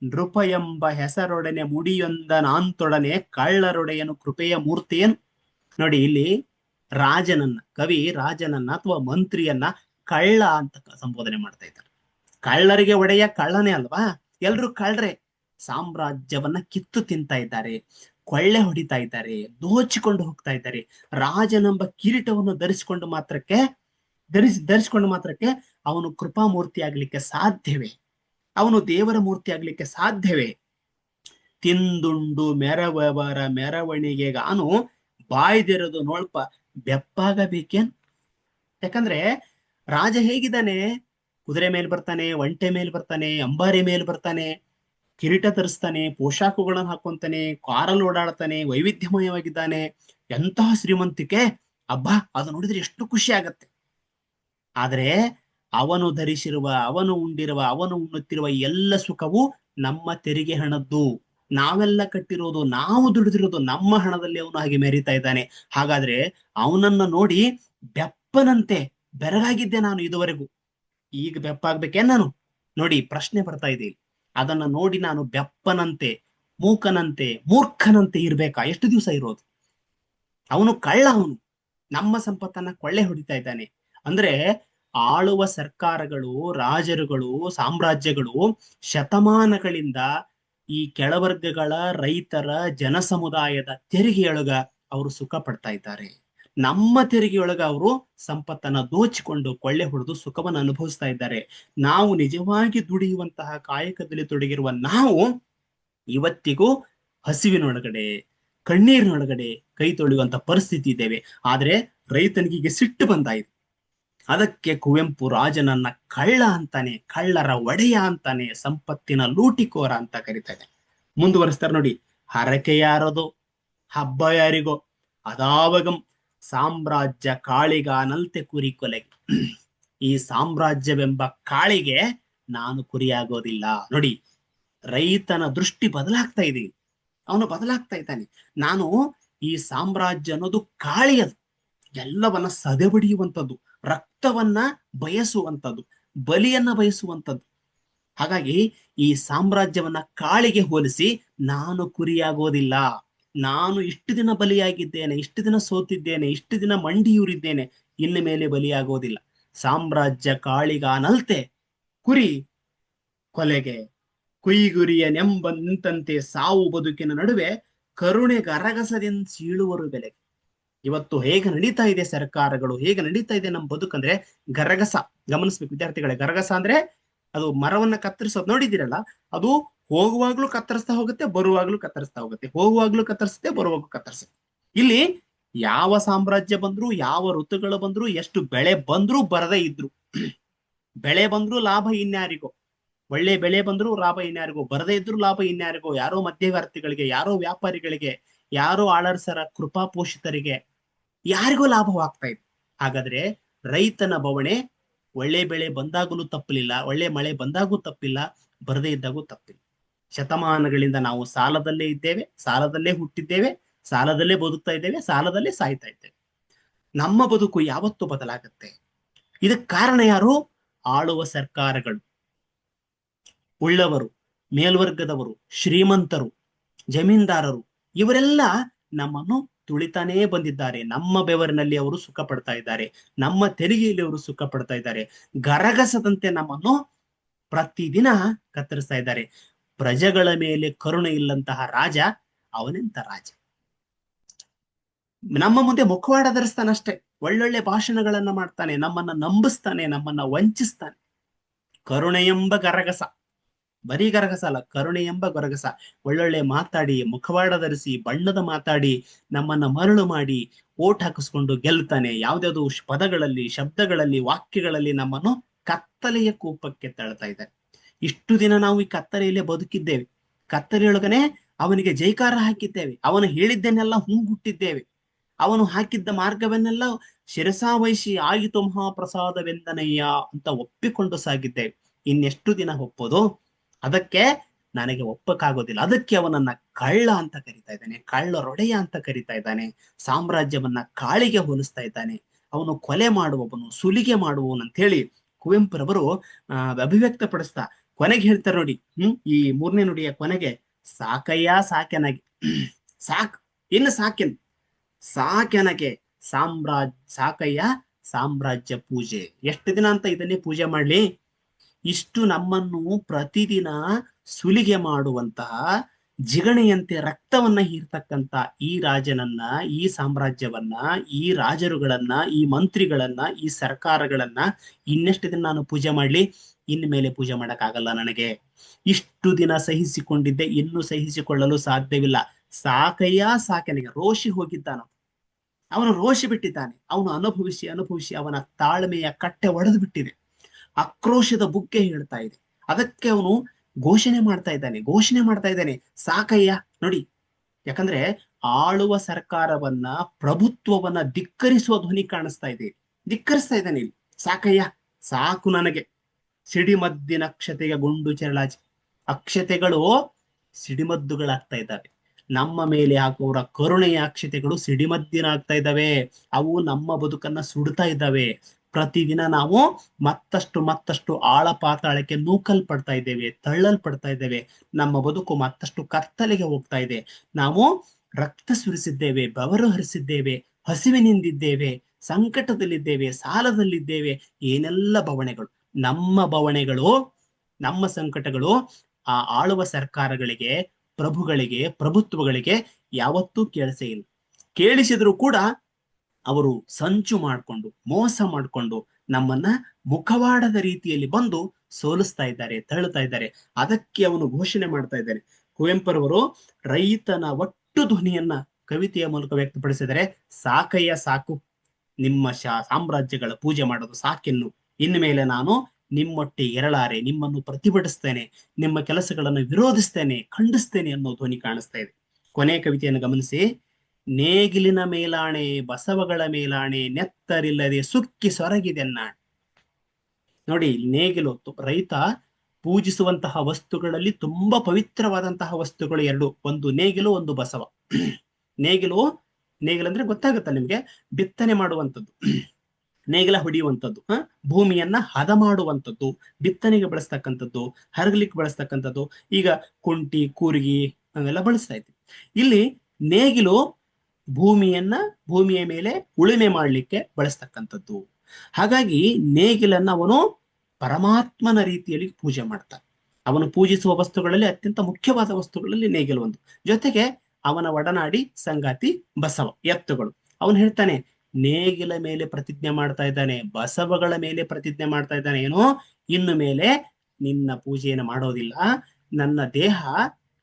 ನೃಪ ಎಂಬ ಹೆಸರೊಡನೆ ಮುಡಿಯೊಂದ ನಾಂತೊಡನೆ ಕಳ್ಳರೊಡೆಯನು ಕೃಪೆಯ ಮೂರ್ತಿಯನ್. ನೋಡಿ ಇಲ್ಲಿ ರಾಜನನ್ನ, ಕವಿ ರಾಜನನ್ನ ಅಥವಾ ಮಂತ್ರಿಯನ್ನ ಕಳ್ಳ ಅಂತ ಸಂಬೋಧನೆ ಮಾಡ್ತಾ ಇದ್ದಾರೆ. ಕಳ್ಳರಿಗೆ ಒಡೆಯ ಕಳ್ಳನೇ ಅಲ್ವಾ? ಎಲ್ರು ಕಳ್ಳರೆ ಸಾಮ್ರಾಜ್ಯವನ್ನ ಕಿತ್ತು ತಿಂತಾ ಇದ್ದಾರೆ. ಕೊಳ್ಳೆ ಹೊಡಿತಾ ಇದ್ದಾರೆ. ದೋಚಿಕೊಂಡು ಹೋಗ್ತಾ ಇದ್ದಾರೆ. ರಾಜನೆಂಬ ಕಿರೀಟವನ್ನು ಧರಿಸಿಕೊಂಡು ಮಾತ್ರಕ್ಕೆ, ಧರಿಸಿ, ಧರಿಸಿಕೊಂಡು ಮಾತ್ರಕ್ಕೆ ಅವನು ಕೃಪಾಮೂರ್ತಿ ಆಗ್ಲಿಕ್ಕೆ ಸಾಧ್ಯವೇ? ಅವನು ದೇವರ ಮೂರ್ತಿ ಆಗ್ಲಿಕ್ಕೆ ಸಾಧ್ಯವೇ? ತಿಂದುಂಡು ಮೆರವರ ಮೆರವಣಿಗೆಗಾನು ಬಾಯ್ದಿರೋದು ನೋಡ್ಪ ಬೆಪ್ಪಾಗಬೇಕೇನ್? ಯಾಕಂದ್ರೆ ರಾಜ ಹೇಗಿದ್ದಾನೆ? ಕುದುರೆ ಮೇಲೆ ಬರ್ತಾನೆ, ಒಂಟೆ ಮೇಲೆ ಬರ್ತಾನೆ, ಅಂಬಾರಿ ಮೇಲೆ ಬರ್ತಾನೆ, ಕಿರೀಟ ತರಿಸ್ತಾನೆ ಪೋಷಾಕುಗಳನ್ನು ಹಾಕೊಂತಾನೆ, ಕಾರಲ್ಲಿ ಓಡಾಡ್ತಾನೆ, ವೈವಿಧ್ಯಮಯವಾಗಿದ್ದಾನೆ, ಎಂತಹ ಶ್ರೀಮಂತಿಕೆ? ಅಬ್ಬಾ, ಅದು ನೋಡಿದ್ರೆ ಎಷ್ಟು ಖುಷಿ ಆಗತ್ತೆ. ಆದ್ರೆ ಅವನು ಧರಿಸಿರುವ, ಅವನು ಉಂಡಿರುವ, ಅವನು ಉಣ್ಣುತ್ತಿರುವ ಎಲ್ಲ ಸುಖವು ನಮ್ಮ ತೆರಿಗೆ ಹಣದ್ದು. ನಾವೆಲ್ಲ ಕಟ್ಟಿರೋದು, ನಾವು ದುಡಿದಿರೋದು ನಮ್ಮ ಹಣದಲ್ಲಿ ಅವನು ಹಾಗೆ ಮೆರಿತಾ ಇದ್ದಾನೆ. ಹಾಗಾದ್ರೆ ಅವನನ್ನ ನೋಡಿ ಬೆಪ್ಪನಂತೆ ಬೆರಗಾಗಿದ್ದೆ ನಾನು ಇದುವರೆಗೂ. ಈಗ ಬೆಪ್ಪಾಗ್ಬೇಕೇ ನಾನು? ನೋಡಿ, ಪ್ರಶ್ನೆ ಬರ್ತಾ ಇದೆ ಅದನ್ನ ನೋಡಿ ನಾನು ಬೆಪ್ಪನಂತೆ, ಮೂಕನಂತೆ, ಮೂರ್ಖನಂತೆ ಇರ್ಬೇಕಾ? ಎಷ್ಟು ದಿವಸ ಇರೋದು? ಅವನು ಕಳ್ಳ ಅವನು. ನಮ್ಮ ಸಂಪತ್ತನ್ನ ಕೊಳ್ಳೆ ಹೊಡಿತಾ ಇದ್ದಾನೆ. ಅಂದ್ರೆ ಆಳುವ ಸರ್ಕಾರಗಳು, ರಾಜರುಗಳು, ಸಾಮ್ರಾಜ್ಯಗಳು ಶತಮಾನಗಳಿಂದ ಈ ಕೆಳವರ್ಗಗಳ ರೈತರ ಜನಸಮುದಾಯದ ತೆರಿಗೆಯೊಳಗ ಅವರು ಸುಖ ಪಡ್ತಾ ಇದ್ದಾರೆ. ನಮ್ಮ ತೆರಿಗೆಯೊಳಗ ಅವರು ಸಂಪತ್ತನ್ನ ದೋಚಿಕೊಂಡು ಕೊಳ್ಳೆ ಹೊಡೆದು ಸುಖವನ್ನು ಅನುಭವಿಸ್ತಾ ಇದ್ದಾರೆ. ನಾವು ನಿಜವಾಗಿ ದುಡಿಯುವಂತಹ ಕಾಯಕದಲ್ಲಿ ತೊಡಗಿರುವ ನಾವು ಇವತ್ತಿಗೂ ಹಸಿವಿನೊಳಗಡೆ, ಕಣ್ಣೀರಿನೊಳಗಡೆ ಕೈ ತೊಳೆಯುವಂತ ಪರಿಸ್ಥಿತಿ ಇದ್ದೇವೆ. ಆದ್ರೆ ರೈತನಿಗೆ ಸಿಟ್ಟು ಬಂದಾಯಿತು. ಅದಕ್ಕೆ ಕುವೆಂಪು ರಾಜನನ್ನ ಕಳ್ಳ ಅಂತಾನೆ, ಕಳ್ಳರ ಒಡೆಯ ಅಂತಾನೆ, ಸಂಪತ್ತಿನ ಲೂಟಿಕೋರ ಅಂತ ಕರೀತಾರೆ ಮುಂದುವರಿಸ್ತಾರೆ ನೋಡಿ, ಹರಕೆ ಯಾರದು? ಹಬ್ಬ ಯಾರಿಗೋ? ಅದಾವಗಂ ಸಾಮ್ರಾಜ್ಯ ಕಾಳಿಗಾನಲ್ತೆ ಕುರಿ ಕೊಲೆಗೆ ಈ ಸಾಮ್ರಾಜ್ಯವೆಂಬ ಕಾಳಿಗೆ ನಾನು ಕುರಿಯಾಗೋದಿಲ್ಲ. ನೋಡಿ, ರೈತನ ದೃಷ್ಟಿ ಬದಲಾಗ್ತಾ ಇದೆ. ಅವನು ಬದಲಾಗ್ತಾ ಇದ್ದಾನೆ. ನಾನು ಈ ಸಾಮ್ರಾಜ್ಯ ಅನ್ನೋದು ಕಾಳಿ ಅದು ಎಲ್ಲವನ್ನ ಸದೆಬಡಿಯುವಂಥದ್ದು. ರಕ್ತವನ್ನ ಬಯಸುವಂಥದ್ದು, ಬಲಿಯನ್ನ ಬಯಸುವಂಥದ್ದು. ಹಾಗಾಗಿ ಈ ಸಾಮ್ರಾಜ್ಯವನ್ನ ಕಾಳಿಗೆ ಹೋಲಿಸಿ ನಾನು ಕುರಿಯಾಗೋದಿಲ್ಲ. ನಾನು ಇಷ್ಟು ದಿನ ಬಲಿಯಾಗಿದ್ದೇನೆ, ಇಷ್ಟು ದಿನ ಸೋತಿದ್ದೇನೆ, ಇಷ್ಟು ದಿನ ಮಂಡಿಯೂರಿದ್ದೇನೆ, ಇನ್ನು ಮೇಲೆ ಬಲಿಯಾಗೋದಿಲ್ಲ. ಸಾಮ್ರಾಜ್ಯ ಕಾಳಿಗಾನಲ್ತೆ ಕುರಿ ಕೊಲೆಗೆ. ಕುಯಿಗುರಿಯ ನೆಂಬ ನಿಂತಂತೆ ಸಾವು ಬದುಕಿನ ನಡುವೆ ಕರುಣೆ ಗರಗಸದಿಂದ ಸೀಳುವರು ಬೆಲೆಗೆ. ಇವತ್ತು ಹೇಗೆ ನಡೀತಾ ಇದೆ ಸರ್ಕಾರಗಳು, ಹೇಗೆ ನಡೀತಾ ಇದೆ ನಮ್ಮ ಬದುಕಂದ್ರೆ ಗರಗಸ. ಗಮನಿಸ್ಬೇಕು ವಿದ್ಯಾರ್ಥಿಗಳೇ, ಗರಗಸ ಅಂದ್ರೆ ಅದು ಮರವನ್ನ ಕತ್ತರಿಸೋದು. ನೋಡಿದಿರಲ್ಲ ಅದು ಹೋಗುವಾಗ್ಲೂ ಕತ್ತರಿಸ್ತಾ ಹೋಗುತ್ತೆ, ಬರುವಾಗ್ಲೂ ಕತ್ತರಿಸ್ತಾ ಹೋಗುತ್ತೆ. ಹೋಗುವಾಗ್ಲೂ ಕತ್ತರಿಸುತ್ತೆ, ಬರುವಾಗ್ಲೂ ಕತ್ತರಿಸುತ್ತೆ. ಇಲ್ಲಿ ಯಾವ ಸಾಮ್ರಾಜ್ಯ ಬಂದ್ರು, ಯಾವ ಋತುಗಳು ಬಂದ್ರು, ಎಷ್ಟು ಬೆಳೆ ಬಂದ್ರು ಬರದೇ ಇದ್ರು. ಬೆಳೆ ಬಂದ್ರು ಲಾಭ ಇನ್ಯಾರಿಗೋ? ಒಳ್ಳೆ ಬೆಳೆ ಬಂದ್ರು ಲಾಭ ಇನ್ಯಾರಿಗೋ? ಬರದೇ ಇದ್ರು ಲಾಭ ಇನ್ಯಾರಿಗೋ? ಯಾರೋ ಮಧ್ಯವರ್ತಿಗಳಿಗೆ, ಯಾರೋ ವ್ಯಾಪಾರಿಗಳಿಗೆ, ಯಾರೋ ಆಳರ್ಸರ ಕೃಪಾಪೋಷಿತರಿಗೆ ಯಾರಿಗೂ ಲಾಭವಾಗ್ತಾ ಇದೆ ಹಾಗಾದ್ರೆ ರೈತನ ಬವಣೆ ಒಳ್ಳೆ ಬೆಳೆ ಬಂದಾಗಲೂ ತಪ್ಪಲಿಲ್ಲ ಒಳ್ಳೆ ಮಳೆ ಬಂದಾಗೂ ತಪ್ಪಿಲ್ಲ ಬರದೇ ಇದ್ದಾಗೂ ತಪ್ಪಿಲ್ಲ ಶತಮಾನಗಳಿಂದ ನಾವು ಸಾಲದಲ್ಲೇ ಇದ್ದೇವೆ, ಸಾಲದಲ್ಲೇ ಹುಟ್ಟಿದ್ದೇವೆ, ಸಾಲದಲ್ಲೇ ಬದುಕ್ತಾ ಇದ್ದೇವೆ, ಸಾಲದಲ್ಲೇ ಸಾಯ್ತಾ ಇದ್ದೇವೆ. ನಮ್ಮ ಬದುಕು ಯಾವತ್ತು ಬದಲಾಗುತ್ತೆ. ಇದಕ್ಕೆ ಕಾರಣ ಯಾರು? ಆಳುವ ಸರ್ಕಾರಗಳು. ಉಳ್ಳವರು, ಮೇಲ್ವರ್ಗದವರು, ಶ್ರೀಮಂತರು, ಜಮೀನ್ದಾರರು, ಇವರೆಲ್ಲ ನಮ್ಮನ್ನು ತುಳಿತಾನೇ ಬಂದಿದ್ದಾರೆ. ನಮ್ಮ ಬೆವರಿನಲ್ಲಿ ಅವರು ಸುಖ ಪಡ್ತಾ ಇದ್ದಾರೆ. ನಮ್ಮ ತೆರಿಗೆಯಲ್ಲಿ ಅವರು ಸುಖ ಪಡ್ತಾ ಇದ್ದಾರೆ. ಗರಗಸದಂತೆ ನಮ್ಮನ್ನು ಪ್ರತಿದಿನ ಕತ್ತರಿಸ್ತಾ ಇದ್ದಾರೆ. ಪ್ರಜೆಗಳ ಮೇಲೆ ಕರುಣೆ ಇಲ್ಲಂತಹ ರಾಜ ಅವನೆಂತ ರಾಜ? ನಮ್ಮ ಮುಂದೆ ಮುಖವಾಡ ಧರಿಸ್ತಾನಷ್ಟೇ ಒಳ್ಳೊಳ್ಳೆ ಭಾಷಣಗಳನ್ನ ಮಾಡ್ತಾನೆ. ನಮ್ಮನ್ನ ನಂಬಿಸ್ತಾನೆ. ನಮ್ಮನ್ನ ವಂಚಿಸ್ತಾನೆ. ಕರುಣೆ ಎಂಬ ಗರಗಸ. ಬರೀ ಗರಗಸ ಅಲ್ಲ, ಕರುಣೆ ಎಂಬ ಗರಗಸ. ಒಳ್ಳೊಳ್ಳೆ ಮಾತಾಡಿ, ಮುಖವಾಡ ಧರಿಸಿ, ಬಣ್ಣದ ಮಾತಾಡಿ, ನಮ್ಮನ್ನ ಮರಳು ಮಾಡಿ, ಓಟ್ ಹಾಕಿಸ್ಕೊಂಡು ಗೆಲ್ತಾನೆ. ಯಾವ್ದಾವ್ದು ಪದಗಳಲ್ಲಿ, ಶಬ್ದಗಳಲ್ಲಿ, ವಾಕ್ಯಗಳಲ್ಲಿ ನಮ್ಮನ್ನು ಕತ್ತಲೆಯ ಕೂಪಕ್ಕೆ ತಳ್ತಾ ಇದ್ದಾರೆ ಇಷ್ಟು ದಿನ ನಾವು ಈ ಕತ್ತಲೆಯಲ್ಲೇ ಬದುಕಿದ್ದೇವೆ. ಕತ್ತಲೆಯೊಳಗನೆ ಅವನಿಗೆ ಜೈಕಾರ ಹಾಕಿದ್ದೇವೆ. ಅವನು ಹೇಳಿದ್ದನ್ನೆಲ್ಲ ಹುಂಗುಟ್ಟಿದ್ದೇವೆ. ಅವನು ಹಾಕಿದ್ದ ಮಾರ್ಗವನ್ನೆಲ್ಲ ಶಿರಸಾವಹಿಸಿ, ಆಯಿತು ಮಹಾಪ್ರಸಾದವೆಂದನಯ್ಯ ಅಂತ ಒಪ್ಪಿಕೊಂಡು ಸಾಗಿದ್ದೇವೆ. ಇನ್ನೆಷ್ಟು ದಿನ ಒಪ್ಪೋದು? ಅದಕ್ಕೆ ನನಗೆ ಒಪ್ಪಕ್ಕಾಗೋದಿಲ್ಲ. ಅದಕ್ಕೆ ಅವನನ್ನ ಕಳ್ಳ ಅಂತ ಕರಿತಾ ಇದ್ದಾನೆ ಕಳ್ಳರೊಡೆಯ ಅಂತ ಕರಿತಾ ಇದ್ದಾನೆ, ಸಾಮ್ರಾಜ್ಯವನ್ನ ಕಾಳಿಗೆ ಹೋಲಿಸ್ತಾ ಇದ್ದಾನೆ. ಅವನು ಕೊಲೆ ಮಾಡುವವನು, ಸುಲಿಗೆ ಮಾಡುವವನು ಅಂತ ಹೇಳಿ ಕುವೆಂಪುರವರು ಅಹ್ ಅಭಿವ್ಯಕ್ತಪಡಿಸ್ತಾ ಕೊನೆಗೆ ಹೇಳ್ತಾರೆ ನೋಡಿ, ಹ್ಮ್, ಈ ಮೂರನೇ ನುಡಿಯ ಕೊನೆಗೆ, ಸಾಕಯ್ಯ ಸಾಕೆನಗೆ ಸಾಕ್, ಇನ್ನು ಸಾಕೆನ್ ಸಾಕೆನಗೆ ಸಾಮ್ರಾಜ್, ಸಾಕಯ್ಯ ಸಾಮ್ರಾಜ್ಯ ಪೂಜೆ. ಎಷ್ಟು ದಿನ ಅಂತ ಇದನ್ನೇ ಪೂಜೆ ಮಾಡ್ಲಿ? ಇಷ್ಟು ನಮ್ಮನ್ನು ಪ್ರತಿದಿನ ಸುಲಿಗೆ ಮಾಡುವಂತಹ ಜಿಗಣೆಯಂತೆ ರಕ್ತವನ್ನ ಹೀರ್ತಕ್ಕಂತ ಈ ರಾಜನನ್ನ, ಈ ಸಾಮ್ರಾಜ್ಯವನ್ನ, ಈ ರಾಜರುಗಳನ್ನ, ಈ ಮಂತ್ರಿಗಳನ್ನ, ಈ ಸರ್ಕಾರಗಳನ್ನ ಇನ್ನೆಷ್ಟು ದಿನ ನಾನು ಪೂಜೆ ಮಾಡ್ಲಿ? ಇನ್ ಮೇಲೆ ಪೂಜೆ ಮಾಡಕ್ಕಾಗಲ್ಲ ನನಗೆ. ಇಷ್ಟು ದಿನ ಸಹಿಸಿಕೊಂಡಿದ್ದೆ, ಇನ್ನು ಸಹಿಸಿಕೊಳ್ಳಲು ಸಾಧ್ಯವಿಲ್ಲ. ಸಾಕಯ್ಯ, ಸಾಕನಿಗೆ ರೋಷಿ ಹೋಗಿದ್ದಾನು ಅವನು ರೋಷಿ ಬಿಟ್ಟಿದ್ದಾನೆ. ಅವನು ಅನುಭವಿಸಿ ಅನುಭವಿಸಿ ಅವನ ತಾಳ್ಮೆಯ ಕಟ್ಟೆ ಒಡೆದು ಬಿಟ್ಟಿದೆ. ಆಕ್ರೋಶದ ಬುಗ್ಗೆ ಹೇಳ್ತಾ ಇದೆ. ಅದಕ್ಕೆ ಅವನು ಘೋಷಣೆ ಮಾಡ್ತಾ ಇದ್ದಾನೆ, ಘೋಷಣೆ ಮಾಡ್ತಾ ಇದ್ದಾನೆ. ಸಾಕಯ್ಯ, ನೋಡಿ. ಯಾಕಂದ್ರೆ ಆಳುವ ಸರ್ಕಾರವನ್ನ, ಪ್ರಭುತ್ವವನ್ನ ಧಿಕ್ಕರಿಸುವ ಧ್ವನಿ ಕಾಣಿಸ್ತಾ ಇದೆ. ಧಿಕ್ಕರಿಸ್ತಾ ಇದ್ದಾನೆ ಇಲ್ಲಿ. ಸಾಕಯ್ಯ, ಸಾಕು ನನಗೆ. ಸಿಡಿಮದ್ದಿನ ಅಕ್ಷತೆಗೆ ಗುಂಡು ಚೆರಳಾಜಿ ಅಕ್ಷತೆಗಳು ಸಿಡಿಮದ್ದುಗಳಾಗ್ತಾ ಇದ್ದಾವೆ. ನಮ್ಮ ಮೇಲೆ ಹಾಕುವವರ ಕರುಣೆಯ ಅಕ್ಷತೆಗಳು ಸಿಡಿಮದ್ದಿನ ಆಗ್ತಾ ಇದ್ದಾವೆ. ಅವು ನಮ್ಮ ಬದುಕನ್ನ ಸುಡ್ತಾ ಇದ್ದಾವೆ. ಪ್ರತಿದಿನ ನಾವು ಮತ್ತಷ್ಟು ಮತ್ತಷ್ಟು ಆಳ ಪಾತಾಳಕ್ಕೆ ನೂಕಲ್ಪಡ್ತಾ ಇದ್ದೇವೆ, ತಳ್ಳಲ್ಪಡ್ತಾ ಇದ್ದೇವೆ. ನಮ್ಮ ಬದುಕು ಮತ್ತಷ್ಟು ಕತ್ತಲೆಗೆ ಹೋಗ್ತಾ ಇದೆ. ನಾವು ರಕ್ತ ಸುರಿಸಿದ್ದೇವೆ ಬವರು ಹರಿಸಿದ್ದೇವೆ ಹಸಿವಿನಿಂದಿದ್ದೇವೆ, ಸಂಕಟದಲ್ಲಿದ್ದೇವೆ, ಸಾಲದಲ್ಲಿದ್ದೇವೆ, ಏನೆಲ್ಲ ಬವಣೆಗಳು. ನಮ್ಮ ಬವಣೆಗಳು, ನಮ್ಮ ಸಂಕಟಗಳು ಆ ಆಳುವ ಸರ್ಕಾರಗಳಿಗೆ, ಪ್ರಭುಗಳಿಗೆ, ಪ್ರಭುತ್ವಗಳಿಗೆ ಯಾವತ್ತೂ ಕೇಳಿಸೇ ಇಲ್ಲ. ಕೇಳಿಸಿದ್ರು ಕೂಡ ಅವರು ಸಂಚು ಮಾಡಿಕೊಂಡು, ಮೋಸ ಮಾಡಿಕೊಂಡು ನಮ್ಮನ್ನ ಮುಖವಾಡದ ರೀತಿಯಲ್ಲಿ ಬಂದು ಸೋಲಿಸ್ತಾ ಇದ್ದಾರೆ, ತಳ್ಳುತ್ತಾ ಇದ್ದಾರೆ. ಅದಕ್ಕೆ ಅವನು ಘೋಷಣೆ ಮಾಡ್ತಾ ಇದ್ದಾನೆ. ಕುವೆಂಪುರವರು ರೈತನ ಒಟ್ಟು ಧ್ವನಿಯನ್ನ ಕವಿತೆಯ ಮೂಲಕ ವ್ಯಕ್ತಪಡಿಸಿದರೆ, ಸಾಕಯ್ಯ ಸಾಕು, ನಿಮ್ಮ ಶಾ, ಸಾಮ್ರಾಜ್ಯಗಳ ಪೂಜೆ ಮಾಡೋದು ಸಾಕೆನ್ನು. ಇನ್ನು ಮೇಲೆ ನಾನು ನಿಮ್ಮೊಟ್ಟಿಗೆ ಎರಳಾರೆ, ನಿಮ್ಮನ್ನು ಪ್ರತಿಭಟಿಸ್ತೇನೆ, ನಿಮ್ಮ ಕೆಲಸಗಳನ್ನು ವಿರೋಧಿಸ್ತೇನೆ, ಖಂಡಿಸ್ತೇನೆ ಅನ್ನೋ ಧ್ವನಿ ಕಾಣಿಸ್ತಾ ಇದೆ. ಕೊನೆಯ ಕವಿತೆಯನ್ನು ಗಮನಿಸಿ. ನೇಗಿಲಿನ ಮೇಲಾಣೆ, ಬಸವಗಳ ಮೇಲಾಣೆ, ನೆತ್ತರಿಲ್ಲದೆ ಸುಕ್ಕಿ ಸೊರಗಿದೆನ್ನಾಣೆ ನೋಡಿ. ನೇಗಿಲು ರೈತ ಪೂಜಿಸುವಂತಹ ವಸ್ತುಗಳಲ್ಲಿ ತುಂಬಾ ಪವಿತ್ರವಾದಂತಹ ವಸ್ತುಗಳು ಎರಡು. ಒಂದು ನೇಗಿಲು, ಒಂದು ಬಸವ. ನೇಗಿಲು ನೇಗಿಲು ಅಂದ್ರೆ ಗೊತ್ತಾಗುತ್ತ ನಿಮ್ಗೆ? ಬಿತ್ತನೆ ಮಾಡುವಂಥದ್ದು. ನೇಗಿಲ ಹೊಡೆಯುವಂಥದ್ದು. ಭೂಮಿಯನ್ನ ಹದ ಮಾಡುವಂಥದ್ದು. ಬಿತ್ತನೆಗೆ ಬಳಸ್ತಕ್ಕಂಥದ್ದು, ಹರಗಲಿಕ್ಕೆ ಬಳಸ್ತಕ್ಕಂಥದ್ದು. ಈಗ ಕುಂಟಿ, ಕೂರ್ಗಿ, ಅವೆಲ್ಲ ಬಳಸ್ತಾ ಇದ್ವಿ ಇಲ್ಲಿ ನೇಗಿಲು ಭೂಮಿಯನ್ನ ಭೂಮಿಯ ಮೇಲೆ ಉಳುಮೆ ಮಾಡಲಿಕ್ಕೆ ಬಳಸ್ತಕ್ಕಂಥದ್ದು. ಹಾಗಾಗಿ ನೇಗಿಲನ್ನ ಅವನು ಪರಮಾತ್ಮನ ರೀತಿಯಲ್ಲಿ ಪೂಜೆ ಮಾಡ್ತಾನೆ. ಅವನು ಪೂಜಿಸುವ ವಸ್ತುಗಳಲ್ಲಿ ಅತ್ಯಂತ ಮುಖ್ಯವಾದ ವಸ್ತುಗಳಲ್ಲಿ ನೇಗಿಲು ಒಂದು. ಜೊತೆಗೆ ಅವನ ಒಡನಾಡಿ ಸಂಗಾತಿ ಬಸವ, ಎತ್ತುಗಳು. ಅವನು ಹೇಳ್ತಾನೆ, ನೇಗಿಲ ಮೇಲೆ ಪ್ರತಿಜ್ಞೆ ಮಾಡ್ತಾ ಇದ್ದಾನೆ, ಬಸವಗಳ ಮೇಲೆ ಪ್ರತಿಜ್ಞೆ ಮಾಡ್ತಾ ಇದ್ದಾನೆ, ಏನೋ? ಇನ್ನು ಮೇಲೆ ನಿನ್ನ ಪೂಜೆಯನ್ನು ಮಾಡೋದಿಲ್ಲ. ನನ್ನ ದೇಹ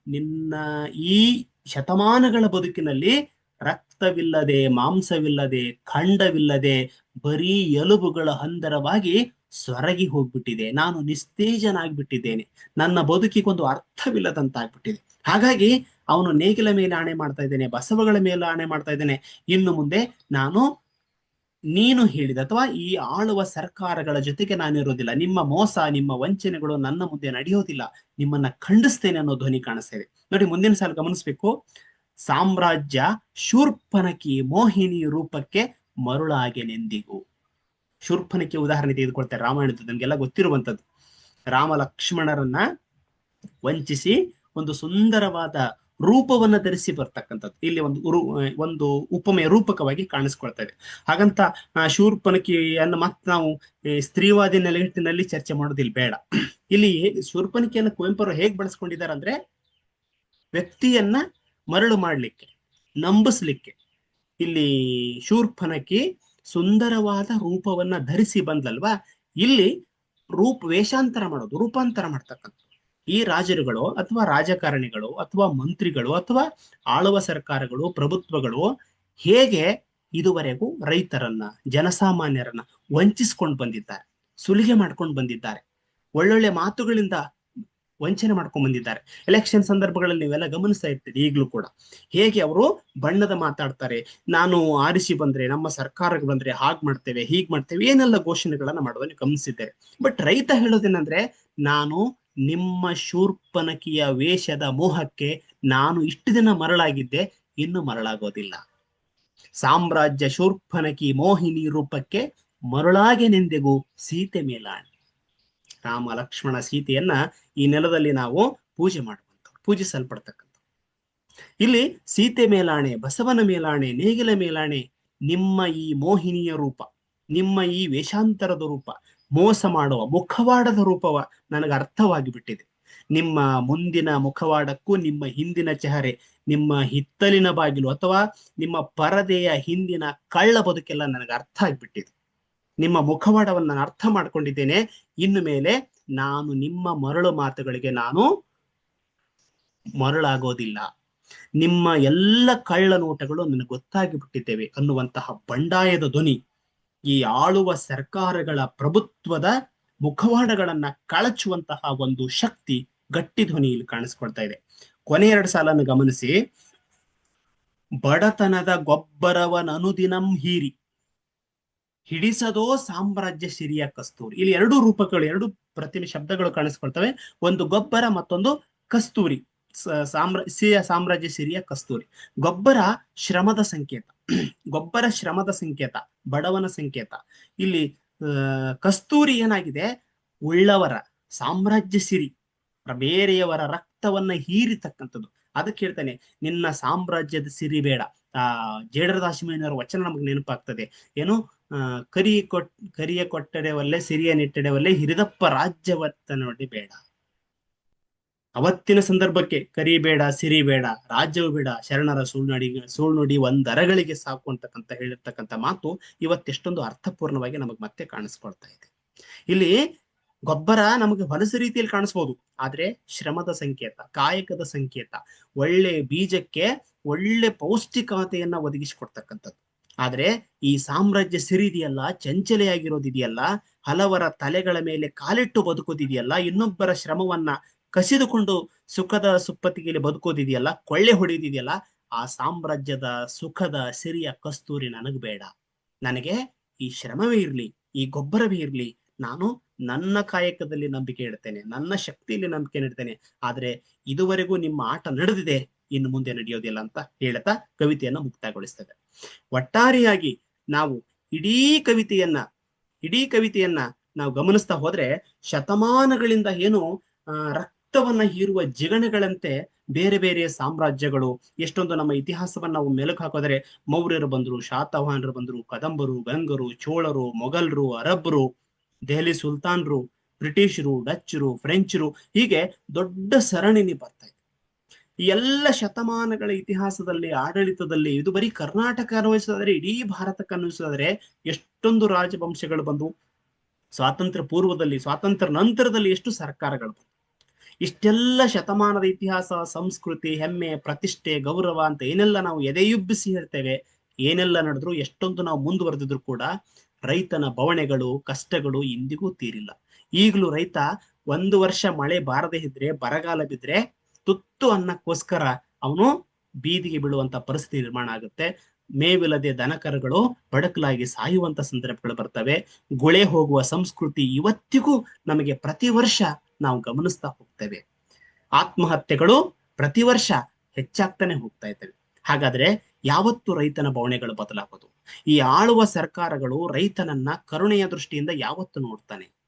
ನಿನ್ನ ಈ ಶತಮಾನಗಳ ಬದುಕಿನಲ್ಲಿ ರಕ್ತವಿಲ್ಲದೆ, ಮಾಂಸವಿಲ್ಲದೆ, ಖಂಡವಿಲ್ಲದೆ ಬರೀ ಎಲುಬುಗಳ ಹಂದರವಾಗಿ ಸೊರಗಿ ಹೋಗ್ಬಿಟ್ಟಿದೆ. ನಾನು ನಿಸ್ತೇಜನಾಗ್ಬಿಟ್ಟಿದ್ದೇನೆ. ನನ್ನ ಬದುಕಿಗೊಂದು ಅರ್ಥವಿಲ್ಲದಂತಾಗ್ಬಿಟ್ಟಿದೆ. ಹಾಗಾಗಿ ಅವನು ನೇಗಿಲ ಮೇಲೆ ಆಣೆ ಮಾಡ್ತಾ ಇದ್ದೇನೆ, ಬಸವಗಳ ಮೇಲೆ ಆಣೆ ಮಾಡ್ತಾ ಇದ್ದೇನೆ. ಇನ್ನು ಮುಂದೆ ನಾನು, ನೀನು ಹೇಳಿದ ಅಥವಾ ಈ ಆಳುವ ಸರ್ಕಾರಗಳ ಜೊತೆಗೆ ನಾನಿರೋದಿಲ್ಲ. ನಿಮ್ಮ ಮೋಸ, ನಿಮ್ಮ ವಂಚನೆಗಳು ನನ್ನ ಮುಂದೆ ನಡೆಯೋದಿಲ್ಲ. ನಿಮ್ಮನ್ನ ಖಂಡಿಸ್ತೇನೆ ಅನ್ನೋ ಧ್ವನಿ ಕಾಣಿಸ್ತಾ ಇದೆ. ನೋಡಿ, ಮುಂದಿನ ಸಾಲ ಗಮನಿಸ್ಬೇಕು. ಸಾಮ್ರಾಜ್ಯ ಶೂರ್ಪನಕಿ ಮೋಹಿನಿ ರೂಪಕ್ಕೆ ಮರುಳಾಗೆನೆಂದಿಗೂ ಶೂರ್ಪನಕಿ ಉದಾಹರಣೆ ತೆಗೆದುಕೊಳ್ತಾರೆ ರಾಮಾಯಣದ ನಮ್ಗೆಲ್ಲ ಗೊತ್ತಿರುವಂತದ್ದು ರಾಮ ಲಕ್ಷ್ಮಣರನ್ನ ವಂಚಿಸಿ ಒಂದು ಸುಂದರವಾದ ರೂಪವನ್ನ ಧರಿಸಿ ಬರ್ತಕ್ಕಂಥದ್ದು. ಇಲ್ಲಿ ಒಂದು ಒಂದು ಉಪಮೆಯ ರೂಪಕವಾಗಿ ಕಾಣಿಸ್ಕೊಳ್ತಾ ಇದೆ. ಹಾಗಂತ ಶೂರ್ಪನಕಿಯನ್ನು ಮತ್ತೆ ನಾವು ಸ್ತ್ರೀವಾದಿ ನೆಲೆಗಟ್ಟಿನಲ್ಲಿ ಚರ್ಚೆ ಮಾಡೋದಿಲ್ಲ, ಬೇಡ. ಇಲ್ಲಿ ಶೂರ್ಪನಕಿಯನ್ನು ಕುವೆಂಪು ಹೇಗ್ ಬಳಸ್ಕೊಂಡಿದ್ದಾರೆ ಅಂದ್ರೆ ವ್ಯಕ್ತಿಯನ್ನ ಮರಳು ಮಾಡಲಿಕ್ಕೆ, ನಂಬಿಸ್ಲಿಕ್ಕೆ. ಇಲ್ಲಿ ಶೂರ್ಪನಕಿ ಸುಂದರವಾದ ರೂಪವನ್ನ ಧರಿಸಿ ಬಂದ್ಲಲ್ವಾ? ಇಲ್ಲಿ ರೂಪ, ವೇಷಾಂತರ ಮಾಡೋದು, ರೂಪಾಂತರ ಮಾಡ್ತಕ್ಕಂಥ ಈ ರಾಜರುಗಳು ಅಥವಾ ರಾಜಕಾರಣಿಗಳು ಅಥವಾ ಮಂತ್ರಿಗಳು ಅಥವಾ ಆಳುವ ಸರ್ಕಾರಗಳು, ಪ್ರಭುತ್ವಗಳು ಹೇಗೆ ಇದುವರೆಗೂ ರೈತರನ್ನ, ಜನಸಾಮಾನ್ಯರನ್ನ ವಂಚಿಸ್ಕೊಂಡು ಬಂದಿದ್ದಾರೆ, ಸುಲಿಗೆ ಮಾಡ್ಕೊಂಡು ಬಂದಿದ್ದಾರೆ. ಒಳ್ಳೊಳ್ಳೆ ಮಾತುಗಳಿಂದ ವಂಚನೆ ಮಾಡ್ಕೊಂಡ್ ಬಂದಿದ್ದಾರೆ. ಎಲೆಕ್ಷನ್ ಸಂದರ್ಭಗಳಲ್ಲಿ ನೀವೆಲ್ಲ ಗಮನಿಸ್ತಾ ಇರ್ತೀರಿ ಈಗಲೂ ಕೂಡ. ಹೇಗೆ ಅವರು ಬಣ್ಣದ ಮಾತಾಡ್ತಾರೆ, ನಾನು ಆರಿಸಿ ಬಂದ್ರೆ, ನಮ್ಮ ಸರ್ಕಾರಕ್ಕೆ ಬಂದ್ರೆ ಹಾಗ್ ಮಾಡ್ತೇವೆ, ಹೀಗ್ ಮಾಡ್ತೇವೆ, ಏನೆಲ್ಲ ಘೋಷಣೆಗಳನ್ನ ಮಾಡೋದನ್ನು ಗಮನಿಸಿದ್ದೇವೆ ಬಟ್ ರೈತ ಹೇಳೋದೇನಂದ್ರೆ, ನಾನು ನಿಮ್ಮ ಶೂರ್ಪನಕಿಯ ವೇಷದ ಮೋಹಕ್ಕೆ ನಾನು ಇಷ್ಟು ದಿನ ಮರಳಾಗಿದ್ದೆ, ಇನ್ನು ಮರಳಾಗೋದಿಲ್ಲ. ಸಾಮ್ರಾಜ್ಯ ಶೂರ್ಪನಕಿ ಮೋಹಿನಿ ರೂಪಕ್ಕೆ ಮರುಳಾಗೆನೆಂದೆಗೂ ಸೀತೆ ಮೇಲಾಣೆ. ರಾಮ ಲಕ್ಷ್ಮಣ ಸೀತೆಯನ್ನ ಈ ನೆಲದಲ್ಲಿ ನಾವು ಪೂಜೆ ಮಾಡುವಂಥವ್ರು ಪೂಜಿಸಲ್ಪಡ್ತಕ್ಕಂಥ ಇಲ್ಲಿ ಸೀತೆ ಮೇಲಾಣೆ, ಬಸವನ ಮೇಲಾಣೆ, ನೇಗಿಲ ಮೇಲಾಣೆ, ನಿಮ್ಮ ಈ ಮೋಹಿನಿಯ ರೂಪ, ನಿಮ್ಮ ಈ ವೇಷಾಂತರದ ರೂಪ, ಮೋಸ ಮಾಡುವ, ಮುಖವಾಡದ ರೂಪವ ನನಗೆ ಅರ್ಥವಾಗಿ ಬಿಟ್ಟಿದೆ. ನಿಮ್ಮ ಮುಂದಿನ ಮುಖವಾಡಕ್ಕೂ, ನಿಮ್ಮ ಹಿಂದಿನ ಚಹರೆ, ನಿಮ್ಮ ಹಿತ್ತಲಿನ ಬಾಗಿಲು ಅಥವಾ ನಿಮ್ಮ ಪರದೆಯ ಹಿಂದಿನ ಕಳ್ಳ ಬದುಕೆಲ್ಲ ನನಗೆ ಅರ್ಥ ಆಗ್ಬಿಟ್ಟಿದೆ ನಿಮ್ಮ ಮುಖವಾಡವನ್ನು ನಾನು ಅರ್ಥ ಮಾಡ್ಕೊಂಡಿದ್ದೇನೆ. ಇನ್ನು ಮೇಲೆ ನಾನು ನಿಮ್ಮ ಮರಳು ಮಾತುಗಳಿಗೆ ನಾನು ಮರಳಾಗೋದಿಲ್ಲ. ನಿಮ್ಮ ಎಲ್ಲ ಕಳ್ಳ ನೋಟಗಳು ನನಗೆ ಗೊತ್ತಾಗಿ ಬಿಟ್ಟಿದ್ದೇವೆ ಅನ್ನುವಂತಹ ಬಂಡಾಯದ ಧ್ವನಿ ಈ ಆಳುವ ಸರ್ಕಾರಗಳ ಪ್ರಭುತ್ವದ ಮುಖವಾಡಗಳನ್ನ ಕಳಚುವಂತಹ ಒಂದು ಶಕ್ತಿ ಗಟ್ಟಿ ಧ್ವನಿ ಇಲ್ಲಿ ಕಾಣಿಸ್ಕೊಳ್ತಾ ಇದೆ. ಕೊನೆ ಎರಡು ಸಾಲನ್ನು ಗಮನಿಸಿ. ಬಡತನದ ಗೊಬ್ಬರವನನುದಿನಂ ಹೀರಿ. ಹಿಡಿಸದೋ ಸಾಮ್ರಾಜ್ಯ ಸಿರಿಯ ಕಸ್ತೂರಿ. ಇಲ್ಲಿ ಎರಡು ರೂಪಗಳು, ಎರಡು ಪ್ರತಿಮೆ ಶಬ್ದಗಳು ಕಾಣಿಸ್ಕೊಳ್ತವೆ. ಒಂದು ಗೊಬ್ಬರ, ಮತ್ತೊಂದು ಕಸ್ತೂರಿ. ಸಾಮ್ರಾಜ್ಯ ಸಿರಿಯ ಕಸ್ತೂರಿ. ಗೊಬ್ಬರ ಶ್ರಮದ ಸಂಕೇತ. ಗೊಬ್ಬರ ಶ್ರಮದ ಸಂಕೇತ, ಬಡವನ ಸಂಕೇತ. ಇಲ್ಲಿ ಕಸ್ತೂರಿ ಏನಾಗಿದೆ? ಉಳ್ಳವರ, ಸಾಮ್ರಾಜ್ಯ ಸಿರಿ, ಬೇರೆಯವರ ರಕ್ತವನ್ನ ಹೀರಿತಕ್ಕಂಥದ್ದು. ಅದಕ್ಕೆ ಹೇಳ್ತಾನೆ, ನಿನ್ನ ಸಾಮ್ರಾಜ್ಯದ ಸಿರಿ ಬೇಡ. ಆ, ಜೇಡರದಾಸಿಮಯ್ಯನವರ ವಚನ ನಮಗೆ ನೆನಪಾಗ್ತದೆ. ಏನು? ಕರಿ ಕೊಟ್, ಕರಿಯ ಕೊಟ್ಟಡೆ ಒಲ್ಲೆ, ಸಿರಿಯ ನಿಟ್ಟಡೆ ಒಲ್ಲೆ, ಹಿರಿದಪ್ಪ ರಾಜ್ಯವತ್ತ ನೋಡಿ ಬೇಡ. ಅವತ್ತಿನ ಸಂದರ್ಭಕ್ಕೆ ಕರಿ ಬೇಡ, ಸಿರಿ ಬೇಡ, ರಾಜ್ಯವು ಬೇಡ, ಶರಣರ ಸುಳ್ನುಡಿ ಸುಳ್ನುಡಿ ಒಂದರಗಳಿಗೆ ಸಾಕು ಅಂತಕ್ಕಂತ ಹೇಳಿರ್ತಕ್ಕಂಥ ಮಾತು ಇವತ್ತೆಷ್ಟೊಂದು ಅರ್ಥಪೂರ್ಣವಾಗಿ ನಮಗೆ ಮತ್ತೆ ಕಾಣಿಸ್ಕೊಳ್ತಾ ಇದೆ. ಇಲ್ಲಿ ಗೊಬ್ಬರ ನಮಗೆ ಹೊಲಸು ರೀತಿಯಲ್ಲಿ ಕಾಣಿಸ್ಬೋದು, ಆದ್ರೆ ಶ್ರಮದ ಸಂಕೇತ, ಕಾಯಕದ ಸಂಕೇತ, ಒಳ್ಳೆ ಬೀಜಕ್ಕೆ ಒಳ್ಳೆ ಪೌಷ್ಟಿಕತೆಯನ್ನ ಒದಗಿಸಿಕೊಡ್ತಕ್ಕಂಥದ್ದು. ಆದ್ರೆ ಈ ಸಾಮ್ರಾಜ್ಯ ಸಿರಿದೆಯಲ್ಲ, ಚಂಚಲೆಯಾಗಿರೋದಿದೆಯಲ್ಲ, ಹಲವರ ತಲೆಗಳ ಮೇಲೆ ಕಾಲಿಟ್ಟು ಬದುಕೋದಿದೆಯಲ್ಲ ಇನ್ನೊಬ್ಬರ ಶ್ರಮವನ್ನ ಕಸಿದುಕೊಂಡು ಸುಖದ ಸುಪ್ಪತ್ತಿಗೆಯಲ್ಲಿ ಬದುಕೋದಿದೆಯಲ್ಲ, ಕೊಳ್ಳೆ ಹೊಡೆದಿದೆಯಲ್ಲ, ಆ ಸಾಮ್ರಾಜ್ಯದ ಸುಖದ ಸಿರಿಯ ಕಸ್ತೂರಿ ನನಗ್ ಬೇಡ. ನನಗೆ ಈ ಶ್ರಮವೇ ಇರ್ಲಿ, ಈ ಗೊಬ್ಬರವೇ ಇರ್ಲಿ. ನಾನು ನನ್ನ ಕಾಯಕದಲ್ಲಿ ನಂಬಿಕೆ ಇಡ್ತೇನೆ, ನನ್ನ ಶಕ್ತಿಯಲ್ಲಿ ನಂಬಿಕೆ ನೀಡ್ತೇನೆ. ಆದ್ರೆ ಇದುವರೆಗೂ ನಿಮ್ಮ ಆಟ ನಡೆದಿದೆ, ಇನ್ನು ಮುಂದೆ ನಡೆಯೋದಿಲ್ಲ ಅಂತ ಹೇಳ್ತಾ ಕವಿತೆಯನ್ನ ಮುಕ್ತಾಯಗೊಳಿಸ್ತದೆ ಒಟ್ಟಾರೆಯಾಗಿ ನಾವು ಇಡೀ ಕವಿತೆಯನ್ನ ಇಡೀ ಕವಿತೆಯನ್ನ ನಾವು ಗಮನಿಸ್ತಾ ಹೋದ್ರೆ ಶತಮಾನಗಳಿಂದ ಏನು ರಕ್ತವನ್ನ ಹೀರುವ ಜಿಗಣೆಗಳಂತೆ ಬೇರೆ ಬೇರೆ ಸಾಮ್ರಾಜ್ಯಗಳು, ಎಷ್ಟೊಂದು ನಮ್ಮ ಇತಿಹಾಸವನ್ನ ನಾವು ಮೆಲುಕು ಹಾಕೋದ್ರೆ ಮೌರ್ಯರು ಬಂದ್ರು, ಶಾತವಾಹನರು ಬಂದ್ರು, ಕದಂಬರು, ಗಂಗರು, ಚೋಳರು, ಮೊಘಲ್ರು ಅರಬ್ರು ದೆಹಲಿ ಸುಲ್ತಾನ್ರು, ಬ್ರಿಟಿಷರು ಡಚ್ಚರು ಫ್ರೆಂಚರು ಹೀಗೆ ದೊಡ್ಡ ಸರಣಿನಿ ಬರ್ತಾ ಇದೆ ಎಲ್ಲ ಶತಮಾನಗಳ ಇತಿಹಾಸದಲ್ಲಿ, ಆಡಳಿತದಲ್ಲಿ, ಇದು ಬರೀ ಕರ್ನಾಟಕ ಅನ್ವಯಿಸೋದಾದ್ರೆ, ಇಡೀ ಭಾರತಕ್ಕೆ ಅನ್ವಯಿಸೋದಾದ್ರೆ, ಎಷ್ಟೊಂದು ರಾಜವಂಶಗಳು ಬಂದು ಸ್ವಾತಂತ್ರ್ಯ ಪೂರ್ವದಲ್ಲಿ, ಸ್ವಾತಂತ್ರ್ಯ ನಂತರದಲ್ಲಿ ಎಷ್ಟು ಸರ್ಕಾರಗಳು ಇಷ್ಟೆಲ್ಲ ಶತಮಾನದ ಇತಿಹಾಸ, ಸಂಸ್ಕೃತಿ, ಹೆಮ್ಮೆ, ಪ್ರತಿಷ್ಠೆ, ಗೌರವ ಅಂತ ಏನೆಲ್ಲ ನಾವು ಎದೆಯುಬ್ಬಿಸಿ ಹೇಳ್ತೇವೆ, ಏನೆಲ್ಲ ನಡೆದ್ರು, ಎಷ್ಟೊಂದು ನಾವು ಮುಂದುವರೆದಿದ್ರು ಕೂಡ ರೈತನ ಬವಣೆಗಳು, ಕಷ್ಟಗಳು ಇಂದಿಗೂ ತೀರಿಲ್ಲ. ಈಗಲೂ ರೈತ ಒಂದು ವರ್ಷ ಮಳೆ ಬಾರದೇ ಇದ್ರೆ, ಬರಗಾಲ ಬಿದ್ರೆ ತುತ್ತು ಅನ್ನಕ್ಕೋಸ್ಕರ ಅವನು ಬೀದಿಗೆ ಬೀಳುವಂತ ಪರಿಸ್ಥಿತಿ ನಿರ್ಮಾಣ ಆಗುತ್ತೆ. ಮೇವಿಲ್ಲದೆ ದನಕರುಗಳು ಬಡಕಲಾಗಿ ಸಾಯುವಂತ ಸಂದರ್ಭಗಳು ಬರ್ತವೆ. ಗುಳೆ ಹೋಗುವ ಸಂಸ್ಕೃತಿ ಇವತ್ತಿಗೂ ನಮಗೆ ಪ್ರತಿ ವರ್ಷ ನಾವು ಗಮನಿಸ್ತಾ ಹೋಗ್ತೇವೆ. ಆತ್ಮಹತ್ಯೆಗಳು ಪ್ರತಿ ವರ್ಷ ಹೆಚ್ಚಾಗ್ತಾನೆ ಹೋಗ್ತಾ ಇದ್ದಾವೆ. ಹಾಗಾದ್ರೆ ಯಾವತ್ತು ರೈತನ ಭಾವನೆಗಳು ಬದಲಾಗೋದು? ಈ ಆಳುವ ಸರ್ಕಾರಗಳು ರೈತನನ್ನ ಕರುಣೆಯ ದೃಷ್ಟಿಯಿಂದ ಯಾವತ್ತು ನೋಡ್ತಾನೆ?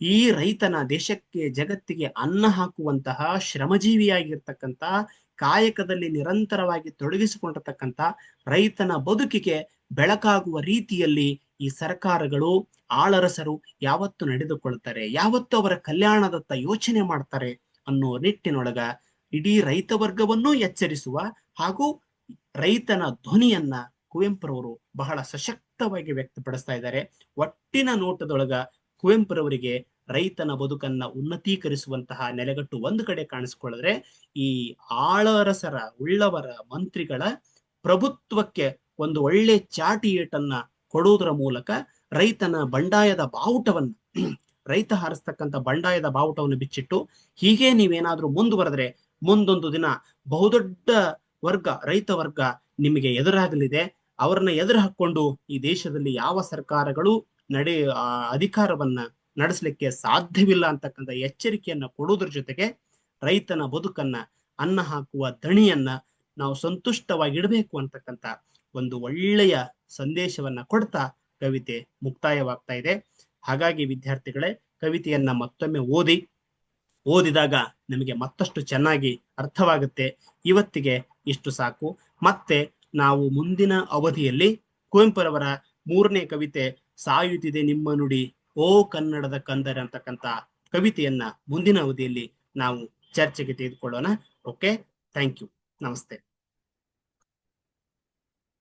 ಈ ರೈತನ ದೇಶಕ್ಕೆ, ಜಗತ್ತಿಗೆ ಅನ್ನ ಹಾಕುವಂತಹ ಶ್ರಮಜೀವಿಯಾಗಿರ್ತಕ್ಕಂಥ, ಕಾಯಕದಲ್ಲಿ ನಿರಂತರವಾಗಿ ತೊಡಗಿಸಿಕೊಂಡಿರ್ತಕ್ಕಂಥ ರೈತನ ಬದುಕಿಗೆ ಬೆಳಕಾಗುವ ರೀತಿಯಲ್ಲಿ ಈ ಸರ್ಕಾರಗಳು ಆಳರಸರು ಯಾವತ್ತು ನಡೆದುಕೊಳ್ತಾರೆ, ಯಾವತ್ತು ಅವರ ಕಲ್ಯಾಣದತ್ತ ಯೋಚನೆ ಮಾಡ್ತಾರೆ ಅನ್ನೋ ನಿಟ್ಟಿನೊಳಗ ಇಡೀ ರೈತ ವರ್ಗವನ್ನು ಎಚ್ಚರಿಸುವ ಹಾಗೂ ರೈತನ ಧ್ವನಿಯನ್ನ ಕುವೆಂಪುರವರು ಬಹಳ ಸಶಕ್ತವಾಗಿ ವ್ಯಕ್ತಪಡಿಸ್ತಾ ಇದ್ದಾರೆ. ಒಟ್ಟಿನ ನೋಟದೊಳಗ ಕುವೆಂಪುರವರಿಗೆ ರೈತನ ಬದುಕನ್ನ ಉನ್ನತೀಕರಿಸುವಂತಹ ನೆಲೆಗಟ್ಟು ಒಂದು ಕಡೆ ಕಾಣಿಸ್ಕೊಳ್ಳಿದ್ರೆ ಈ ಆಳರಸರ, ಉಳ್ಳವರ ಮಂತ್ರಿಗಳ ಪ್ರಭುತ್ವಕ್ಕೆ ಒಂದು ಒಳ್ಳೆ ಚಾಟಿ ಏಟನ್ನ ಕೊಡುವುದರ ಮೂಲಕ ರೈತನ ಬಂಡಾಯದ ಬಾವುಟವನ್ನು, ರೈತ ಹಾರಿಸ್ತಕ್ಕಂಥ ಬಂಡಾಯದ ಬಾವುಟವನ್ನು ಬಿಚ್ಚಿಟ್ಟು ಹೀಗೆ ನೀವೇನಾದ್ರೂ ಮುಂದುವರೆದ್ರೆ ಮುಂದೊಂದು ದಿನ ಬಹುದೊಡ್ಡ ವರ್ಗ, ರೈತ ವರ್ಗ ನಿಮಗೆ ಎದುರಾಗಲಿದೆ. ಅವರನ್ನ ಎದುರು ಹಾಕೊಂಡು ಈ ದೇಶದಲ್ಲಿ ಯಾವ ಸರ್ಕಾರಗಳು ನಡೆ ಅಧಿಕಾರವನ್ನ ನಡೆಸಲಿಕ್ಕೆ ಸಾಧ್ಯವಿಲ್ಲ ಅಂತಕ್ಕಂಥ ಎಚ್ಚರಿಕೆಯನ್ನ ಕೊಡುವುದ್ರ ಜೊತೆಗೆ ರೈತನ ಬದುಕನ್ನ, ಅನ್ನ ಹಾಕುವ ದಣಿಯನ್ನ ನಾವು ಸಂತುಷ್ಟವಾಗಿಡಬೇಕು ಅಂತಕ್ಕಂಥ ಒಂದು ಒಳ್ಳೆಯ ಸಂದೇಶವನ್ನ ಕೊಡ್ತಾ ಕವಿತೆ ಮುಕ್ತಾಯವಾಗ್ತಾ ಇದೆ. ಹಾಗಾಗಿ ವಿದ್ಯಾರ್ಥಿಗಳೇ, ಕವಿತೆಯನ್ನ ಮತ್ತೊಮ್ಮೆ ಓದಿ. ಓದಿದಾಗ ನಿಮಗೆ ಮತ್ತಷ್ಟು ಚೆನ್ನಾಗಿ ಅರ್ಥವಾಗುತ್ತೆ. ಇವತ್ತಿಗೆ ಇಷ್ಟು ಸಾಕು. ಮತ್ತೆ ನಾವು ಮುಂದಿನ ಅವಧಿಯಲ್ಲಿ ಕುವೆಂಪುರವರ ಮೂರನೇ ಕವಿತೆ ಸಾಯುತ್ತಿದೆ ನಿಮ್ಮ ನುಡಿ. ಓ ಕನ್ನಡದ ಕಂದರ ಅಂತಕ್ಕಂತ ಕವಿತೆಯನ್ನ ಮುಂದಿನ ಅವಧಿಯಲ್ಲಿ ನಾವು ಚರ್ಚೆಗೆ ತೆಗೆದುಕೊಳ್ಳೋಣ. ಓಕೆ ಥ್ಯಾಂಕ್ ಯು ನಮಸ್ತೆ.